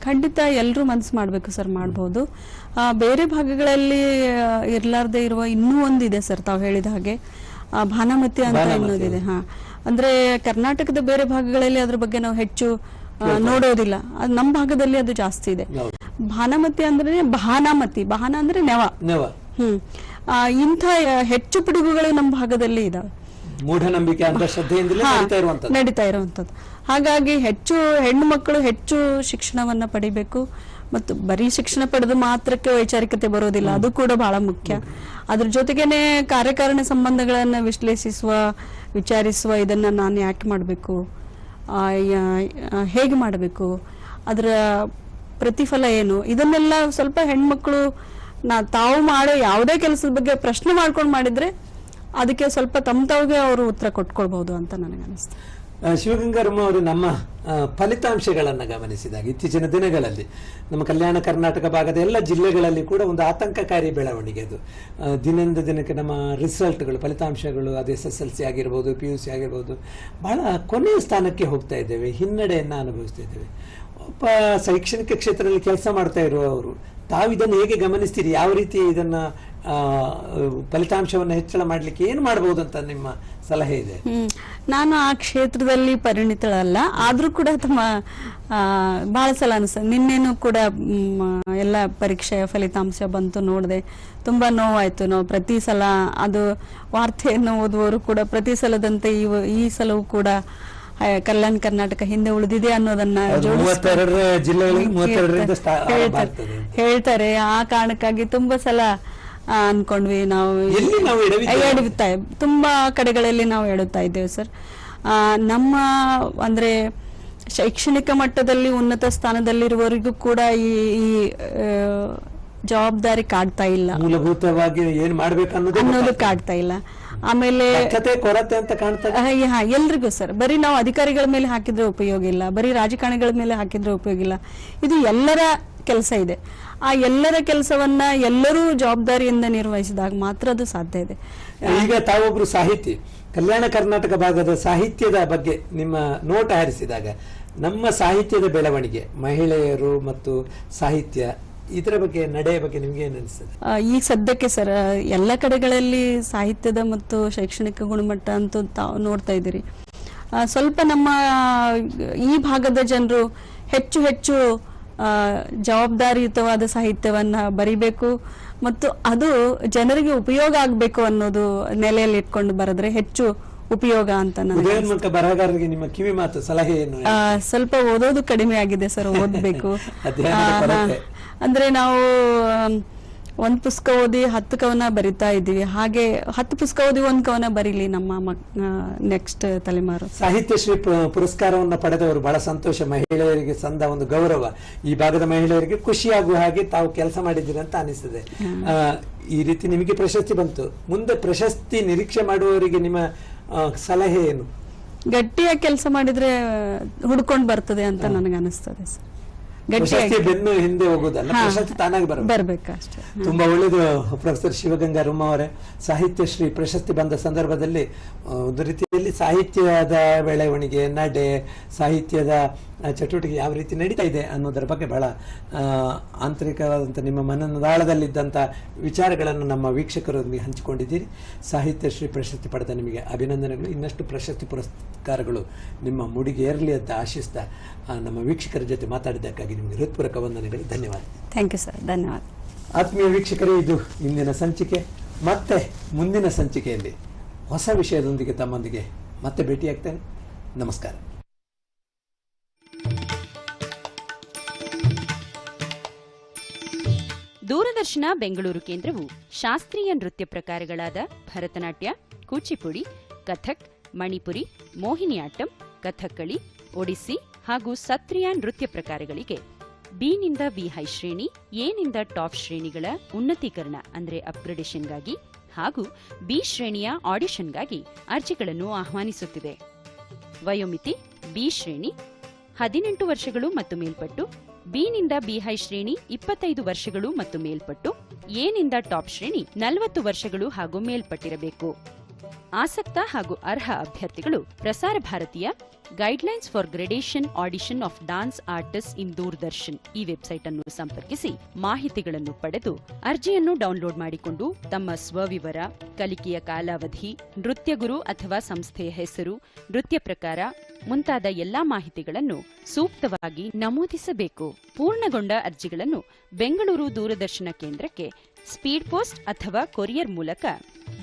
ಖಂಡಿತ ಎಲ್ಲರೂ ಮನಸ್ಸು ಮಾಡಬೇಕು ಸರ್ ಮಾಡಬಹುದು ಆ, ಬೇರೆ ಭಾಗಗಳಲ್ಲಿ ಇರಲಾರ್ದೆ ಇರುವ ಇನ್ನೂ ಒಂದಿದೆ ಸರ್ ತಾವು ಹೇಳಿದ ಹಾಗೆ. ಭಾನಮತಿ ಅಂತ ಅನ್ನೋದಿದೆ ಇನ್ನೊಂದಿದೆ ಹಾ. ಅಂದ್ರೆ ಕರ್ನಾಟಕದ ಬೇರೆ ಭಾಗಗಳಲ್ಲಿ ಅದ್ರ ಬಗ್ಗೆ ನಾವು ಹೆಚ್ಚು ನೋಡೋದಿಲ್ಲ. ಅದು ನಮ್ಮ ಭಾಗದಲ್ಲಿ ಅದು ಜಾಸ್ತಿ ಇದೆ. ಭಾನಮತಿ ಅಂದ್ರೆ ಭಾನಾಮತಿ. ಭಾನ ಅಂದ್ರೆ ನೆವ. ನವ. ಹ್ಮ್. ಇಂಥ ಹೆಚ್ಚು ಪಿಡುಗುಗಳು ನಮ್ಮ ಭಾಗದಲ್ಲಿ ಇದಾವೆ. ಮೂಢನಂಬಿಕೆ ಅಂಧಶ್ರದ್ಧೆಯಿಂದಲೇ ನಡೀತಾ ಇರುವಂತದ್ದು ನಡೀತಾ ಇರುವಂತದ್ದು ಹಾಗಾಗಿ ಹೆಚ್ಚು ಹೆಣ್ಣು ಮಕ್ಕಳು ಹೆಚ್ಚು ಶಿಕ್ಷಣವನ್ನ ಪಡಿಬೇಕು. ಮತ್ತು ಬರೀ ಶಿಕ್ಷಣ ಪಡೆದು ಮಾತ್ರಕ್ಕೆ ವೈಚಾರಿಕತೆ ಬರೋದಿಲ್ಲ ಅದು ಕೂಡ ಬಹಳ ಮುಖ್ಯ. ಅದ್ರ ಜೊತೆಗೇನೆ ಕಾರ್ಯಕಾರಣ ಸಂಬಂಧಗಳನ್ನ ವಿಶ್ಲೇಷಿಸುವ ವಿಚಾರಿಸುವ ಇದನ್ನ ನಾನು ಯಾಕೆ ಮಾಡಬೇಕು? ಹೇಗೆ ಮಾಡಬೇಕು? ಅದರ ಪ್ರತಿಫಲ ಏನು? ಇದನ್ನೆಲ್ಲ ಸ್ವಲ್ಪ ಹೆಣ್ಮಕ್ಳು ನಾ ತಾವು ಮಾಡೋ ಯಾವುದೇ ಕೆಲಸದ ಬಗ್ಗೆ ಪ್ರಶ್ನೆ ಮಾಡ್ಕೊಂಡು ಮಾಡಿದ್ರೆ ಅದಕ್ಕೆ ಸ್ವಲ್ಪ ತಮ್ಮ ಅವರು ಉತ್ತರ ಕೊಟ್ಕೊಳ್ಬಹುದು ಅಂತ ನನಗೆ ಅನಿಸ್ತು. ಶಿವಗಂಗಾರಮ್ಮ ಅವರು ನಮ್ಮ ಫಲಿತಾಂಶಗಳನ್ನು ಗಮನಿಸಿದಾಗ ಇತ್ತೀಚಿನ ದಿನಗಳಲ್ಲಿ ನಮ್ಮ ಕಲ್ಯಾಣ ಕರ್ನಾಟಕ ಭಾಗದ ಎಲ್ಲ ಜಿಲ್ಲೆಗಳಲ್ಲಿ ಕೂಡ ಒಂದು ಆತಂಕಕಾರಿ ಬೆಳವಣಿಗೆ ಅದು. ದಿನದಿಂದ ದಿನಕ್ಕೆ ನಮ್ಮ ರಿಸಲ್ಟ್ಗಳು, ಫಲಿತಾಂಶಗಳು, ಅದು ಎಸ್ ಎಸ್ ಎಲ್ ಸಿ ಆಗಿರ್ಬೋದು, ಪಿ ಯು ಸಿ ಆಗಿರ್ಬೋದು ಭಾಳ ಕೊನೆಯ ಸ್ಥಾನಕ್ಕೆ ಹೋಗ್ತಾ ಇದ್ದೇವೆ, ಹಿನ್ನಡೆಯನ್ನು ಅನುಭವಿಸ್ತಾ ಇದ್ದೇವೆ. ಒಬ್ಬ ಶೈಕ್ಷಣಿಕ ಕ್ಷೇತ್ರದಲ್ಲಿ ಕೆಲಸ ಮಾಡ್ತಾ ಇರುವವರು ತಾವು ಇದನ್ನು ಹೇಗೆ ಗಮನಿಸ್ತೀರಿ? ಯಾವ ರೀತಿ ಇದನ್ನ ಫಲಿತಾಂಶವನ್ನು ಹೆಚ್ಚಳ ಮಾಡಲಿಕ್ಕೆ ಏನು ಮಾಡಬಹುದು ಅಂತ ನಿಮ್ಮ ಸಲಹೆ ಇದೆ? ನಾನು ಆ ಕ್ಷೇತ್ರದಲ್ಲಿ ಪರಿಣಿತಳಲ್ಲ. ಆದ್ರೂ ಕೂಡ ತಮ್ಮ ಬಹಳ ಸಲ ಅನಿಸ್ತದೆ ನಿನ್ನೆನೂ ಕೂಡ ಎಲ್ಲ ಪರೀಕ್ಷೆಯ ಫಲಿತಾಂಶ ಬಂತು ನೋಡಿದೆ. ತುಂಬಾ ನೋವಾಯ್ತು. ನಾವು ಪ್ರತಿ ಸಲ ಅದು ವಾರ್ತೆಯನ್ನು ಓದುವವರು ಕೂಡ ಪ್ರತಿ ಸಲದಂತೆ ಈ ಈ ಸಲವೂ ಕೂಡ ಕಲ್ಯಾಣ ಕರ್ನಾಟಕ ಹಿಂದೆ ಉಳಿದಿದೆ ಅನ್ನೋದನ್ನ ಹೇಳ್ತಾರೆ. ಆ ಕಾರಣಕ್ಕಾಗಿ ತುಂಬಾ ಸಲ ಅನ್ಕೊಂಡ್ವಿ ನಾವು ಎಡುತ್ತಾ? ತುಂಬಾ ಕಡೆಗಳಲ್ಲಿ ನಾವು ಎಡುತ್ತಾ ಇದ್ದೇವೆ ಸರ್. ಆ, ನಮ್ಮ ಅಂದ್ರೆ ಶೈಕ್ಷಣಿಕ ಮಟ್ಟದಲ್ಲಿ ಉನ್ನತ ಸ್ಥಾನದಲ್ಲಿರುವವರಿಗೂ ಕೂಡ ಈ ಜವಾಬ್ದಾರಿ ಕಾಡ್ತಾ ಇಲ್ಲ. ಮೂಲಭೂತವಾಗಿ ಏನ್ ಮಾಡ್ಬೇಕು ಅನ್ನೋದೇ ಕಾಡ್ತಾ ಇಲ್ಲ. ಆಮೇಲೆ ಕೊರತೆ ಅಂತ ಹಾ ಎಲ್ರಿಗೂ ಸರ್. ಬರೀ ನಾವು ಅಧಿಕಾರಿಗಳ ಮೇಲೆ ಹಾಕಿದ್ರೆ ಉಪಯೋಗ ಇಲ್ಲ ಬರೀ ರಾಜಕಾರಣಿಗಳ ಮೇಲೆ ಹಾಕಿದ್ರೆ ಉಪಯೋಗ ಇಲ್ಲ. ಇದು ಎಲ್ಲರ ಕೆಲಸ ಇದೆ. ಆ ಎಲ್ಲರ ಕೆಲಸವನ್ನ ಎಲ್ಲರೂ ಜವಾಬ್ದಾರಿಯಿಂದ ನಿರ್ವಹಿಸಿದಾಗ ಮಾತ್ರ ಅದು ಸಾಧ್ಯ ಇದೆ. ಈಗ ತಾವೊಬ್ರು ಸಾಹಿತಿ ಕಲ್ಯಾಣ ಕರ್ನಾಟಕ ಭಾಗದ ಸಾಹಿತ್ಯದ ಬಗ್ಗೆ ನಿಮ್ಮ ನೋಟ ಹರಿಸಿದಾಗ ನಮ್ಮ ಸಾಹಿತ್ಯದ ಬೆಳವಣಿಗೆ ಮಹಿಳೆಯರು ಮತ್ತು ಸಾಹಿತ್ಯ ಇದರ ಬಗ್ಗೆ ನಡೆಯ ಬಗ್ಗೆ ನಿಮ್ಗೆ ಏನು ಅನಿಸ್ತದೆ ಈಗ ಸದ್ಯಕ್ಕೆ ಸರ್ ಎಲ್ಲ ಕಡೆಗಳಲ್ಲಿ ಸಾಹಿತ್ಯದ ಮತ್ತು ಶೈಕ್ಷಣಿಕ ಗುಣಮಟ್ಟ ಅಂತೂ ತಾವು ನೋಡ್ತಾ ಇದ್ದೀರಿ. ಸ್ವಲ್ಪ ನಮ್ಮ ಈ ಭಾಗದ ಜನರು ಹೆಚ್ಚು ಹೆಚ್ಚು ಜವಾಬ್ದಾರಿಯುತವಾದ ಸಾಹಿತ್ಯವನ್ನ ಬರಿಬೇಕು ಮತ್ತು ಅದು ಜನರಿಗೆ ಉಪಯೋಗ ಆಗಬೇಕು ಅನ್ನೋದು ನೆಲೆಯಲ್ಲಿ ಇಟ್ಕೊಂಡು ಬರೆದ್ರೆ ಹೆಚ್ಚು ಉಪಯೋಗ ಅಂತ ಬರಹಗಾರರಿಗೆ ನಿಮ್ಮ ಕಿವಿ ಮಾತು ಸಲಹೆ ಸ್ವಲ್ಪ ಓದೋದು ಕಡಿಮೆ ಆಗಿದೆ ಸರ್ ಓದಬೇಕು. ಅಂದ್ರೆ ನಾವು ಒಂದ್ ಪುಸ್ತಕ ಓದಿ ಹತ್ತು ಕವನ ಬರಿತಾ ಇದ್ದೀವಿ. ಹಾಗೆ ಹತ್ತು ಪುಸ್ತಕ ಓದಿ ಒಂದ್ ಕವನ ಬರೀಲಿ ನಮ್ಮ ನೆಕ್ಸ್ಟ್ ತಲೆಮಾರು. ಸಾಹಿತ್ಯಶ್ರೀ ಪುರಸ್ಕಾರವನ್ನು ಪಡೆದವರು ಬಹಳ ಸಂತೋಷ. ಮಹಿಳೆಯರಿಗೆ ಸಂದ ಒಂದು ಗೌರವ. ಈ ಭಾಗದ ಮಹಿಳೆಯರಿಗೆ ಖುಷಿಯಾಗುವ ಹಾಗೆ ತಾವು ಕೆಲಸ ಮಾಡಿದ್ದೀರಿ ಅಂತ ಅನಿಸ್ತದೆ. ಈ ರೀತಿ ನಿಮಗೆ ಪ್ರಶಸ್ತಿ ಬಂತು. ಮುಂದೆ ಪ್ರಶಸ್ತಿ ನಿರೀಕ್ಷೆ ಮಾಡುವವರಿಗೆ ನಿಮ್ಮ ಸಲಹೆ ಏನು? ಗಟ್ಟಿಯಾಗಿ ಕೆಲಸ ಮಾಡಿದ್ರೆ ಹುಡ್ಕೊಂಡು ಬರ್ತದೆ ಅಂತ ನನಗೆ ಅನಿಸ್ತದೆ ಸರ್. ಪ್ರಶಸ್ತಿ ಬೆನ್ನು ಹಿಂದೆ ಹೋಗುದಲ್ಲ. ಪ್ರಶಸ್ತಿ ತಾನಾಗಿ ಬರಬೇಕು. ಬರ್ಬೇಕಷ್ಟೇ. ತುಂಬಾ ಒಳ್ಳೆಯದು ಪ್ರೊಫೆಸರ್ ಶಿವಗಂಗಾ ರುಮ್ಮ ಅವರೇ. ಸಾಹಿತ್ಯ ಶ್ರೀ ಪ್ರಶಸ್ತಿ ಬಂದ ಸಂದರ್ಭದಲ್ಲಿ ಒಂದು ರೀತಿಯಲ್ಲಿ ಸಾಹಿತ್ಯದ ಬೆಳವಣಿಗೆ ನಡೆ ಸಾಹಿತ್ಯದ ಚಟುವಟಿಕೆ ಯಾವ ರೀತಿ ನಡೀತಾ ಇದೆ ಅನ್ನೋದರ ಬಗ್ಗೆ ಬಹಳ ಆಂತರಿಕವಾದಂಥ ನಿಮ್ಮ ಮನದಾಳದಲ್ಲಿದ್ದಂಥ ವಿಚಾರಗಳನ್ನು ನಮ್ಮ ವೀಕ್ಷಕರೊಂದಿಗೆ ಹಂಚಿಕೊಂಡಿದ್ದೀರಿ. ಸಾಹಿತ್ಯ ಶ್ರೀ ಪ್ರಶಸ್ತಿ ಪಡೆದ ನಿಮಗೆ ಅಭಿನಂದನೆಗಳು. ಇನ್ನಷ್ಟು ಪ್ರಶಸ್ತಿ ಪುರಸ್ಕಾರಗಳು ನಿಮ್ಮ ಮುಡಿಗೆ ಏರಲಿ ಅಂತ ಆಶಿಸ್ತಾ ನಮ್ಮ ವೀಕ್ಷಕರ ಜೊತೆ ಮಾತಾಡಿದ್ದಕ್ಕಾಗಿ ನಿಮಗೆ ಹೃತ್ಪೂರ್ವಕ ವಂದನೆಗಳು. ಧನ್ಯವಾದ. ಥ್ಯಾಂಕ್ ಯು ಸರ್ ಧನ್ಯವಾದ. ಆತ್ಮೀಯ ವೀಕ್ಷಕರೇ ಇದು ಇಂದಿನ ಸಂಚಿಕೆ. ಮತ್ತೆ ಮುಂದಿನ ಸಂಚಿಕೆಯಲ್ಲಿ ಹೊಸ ವಿಷಯದೊಂದಿಗೆ ತಮ್ಮೊಂದಿಗೆ ಮತ್ತೆ ಭೇಟಿಯಾಗ್ತೇನೆ. ನಮಸ್ಕಾರ. ದೂರದರ್ಶನ ಬೆಂಗಳೂರು ಕೇಂದ್ರವು ಶಾಸ್ತ್ರೀಯ ನೃತ್ಯ ಪ್ರಕಾರಗಳಾದ ಭರತನಾಟ್ಯ, ಕೂಚಿಪುಡಿ, ಕಥಕ್, ಮಣಿಪುರಿ ಮೋಹಿನಿಯಾಟ್ಟಂ ಕಥಕ್ಕಳಿ, ಒಡಿಸ್ಸಿ ಹಾಗೂ ಸತ್ರಿಯ ನೃತ್ಯ ಪ್ರಕಾರಗಳಿಗೆ ಬಿನಿಂದ ಬಿ ಹೈ ಶ್ರೇಣಿ ಎನಿಂದ ಟಾಪ್ ಶ್ರೇಣಿಗಳ ಉನ್ನತೀಕರಣ ಅಂದರೆ ಅಪ್ಗ್ರೇಡೇಷನ್ಗಾಗಿ ಹಾಗೂ ಬಿ ಶ್ರೇಣಿಯ ಆಡಿಷನ್ಗಾಗಿ ಅರ್ಜಿಗಳನ್ನು ಆಹ್ವಾನಿಸುತ್ತಿದೆ. ವಯೋಮಿತಿ ಬಿ ಶ್ರೇಣಿ, ಹದಿನೆಂಟು ವರ್ಷಗಳು ಮತ್ತು ಮೇಲ್ಪಟ್ಟು ಬಿನಿಂದ ಬಿ ಹೈ ಶ್ರೇಣಿ ಇಪ್ಪತ್ತೈದು ವರ್ಷಗಳು ಮತ್ತು ಮೇಲ್ಪಟ್ಟು ಎನಿಂದ ಟಾಪ್ ಶ್ರೇಣಿ ನಲವತ್ತು ವರ್ಷಗಳು ಹಾಗೂ ಮೇಲ್ಪಟ್ಟಿರಬೇಕು. ಆಸಕ್ತ ಹಾಗೂ ಅರ್ಹ ಅಭ್ಯರ್ಥಿಗಳು ಪ್ರಸಾರ ಭಾರತೀಯ, guidelines for gradation audition of dance artist in Doordarshan ಈ ವೆಬ್ಸೈಟ್ ಅನ್ನು ಸಂಪರ್ಕಿಸಿ ಮಾಹಿತಿಗಳನ್ನು ಪಡೆದು ಅರ್ಜಿಯನ್ನು ಡೌನ್ಲೋಡ್ ಮಾಡಿಕೊಂಡು ತಮ್ಮ ಸ್ವವಿವರ, ಕಲಿಕೆಯ ಕಾಲಾವಧಿ ನೃತ್ಯಗುರು ಅಥವಾ ಸಂಸ್ಥೆಯ ಹೆಸರು, ನೃತ್ಯ ಪ್ರಕಾರ ಮುಂತಾದ ಎಲ್ಲಾ ಮಾಹಿತಿಗಳನ್ನು ಸೂಕ್ತವಾಗಿ ನಮೂದಿಸಬೇಕು. ಪೂರ್ಣಗೊಂಡ ಅರ್ಜಿಗಳನ್ನು ಬೆಂಗಳೂರು ದೂರದರ್ಶನ ಕೇಂದ್ರಕ್ಕೆ ಸ್ಪೀಡ್ ಪೋಸ್ಟ್ ಅಥವಾ ಕೊರಿಯರ್ ಮೂಲಕ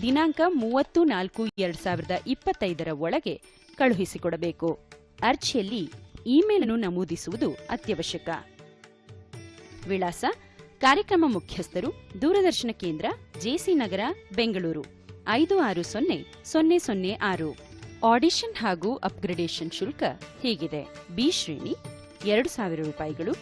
ದಿನಾಂಕ ಮೂವತ್ತು ನಾಲ್ಕು ಎರಡ್ ಸಾವಿರದ ಇಪ್ಪತ್ತೈದರ ಒಳಗೆ ಕಳುಹಿಸಿಕೊಡಬೇಕು. ಅರ್ಜಿಯಲ್ಲಿ ಇಮೇಲ್ ಅನ್ನು ನಮೂದಿಸುವುದು ಅತ್ಯವಶ್ಯಕ. ವಿಳಾಸ ಕಾರ್ಯಕ್ರಮ ಮುಖ್ಯಸ್ಥರು ದೂರದರ್ಶನ ಕೇಂದ್ರ ಜೆಸಿ ನಗರ, ಬೆಂಗಳೂರು ಐದು ಆರು ಸೊನ್ನೆ ಸೊನ್ನೆ ಸೊನ್ನೆ ಆರು. ಆಡಿಷನ್ ಹಾಗೂ ಅಪ್ಗ್ರೇಡೇಷನ್ ಶುಲ್ಕ ಹೀಗಿದೆ. ಬಿ ಶ್ರೇಣಿ ಎರಡು ಸಾವಿರ ರೂಪಾಯಿಗಳು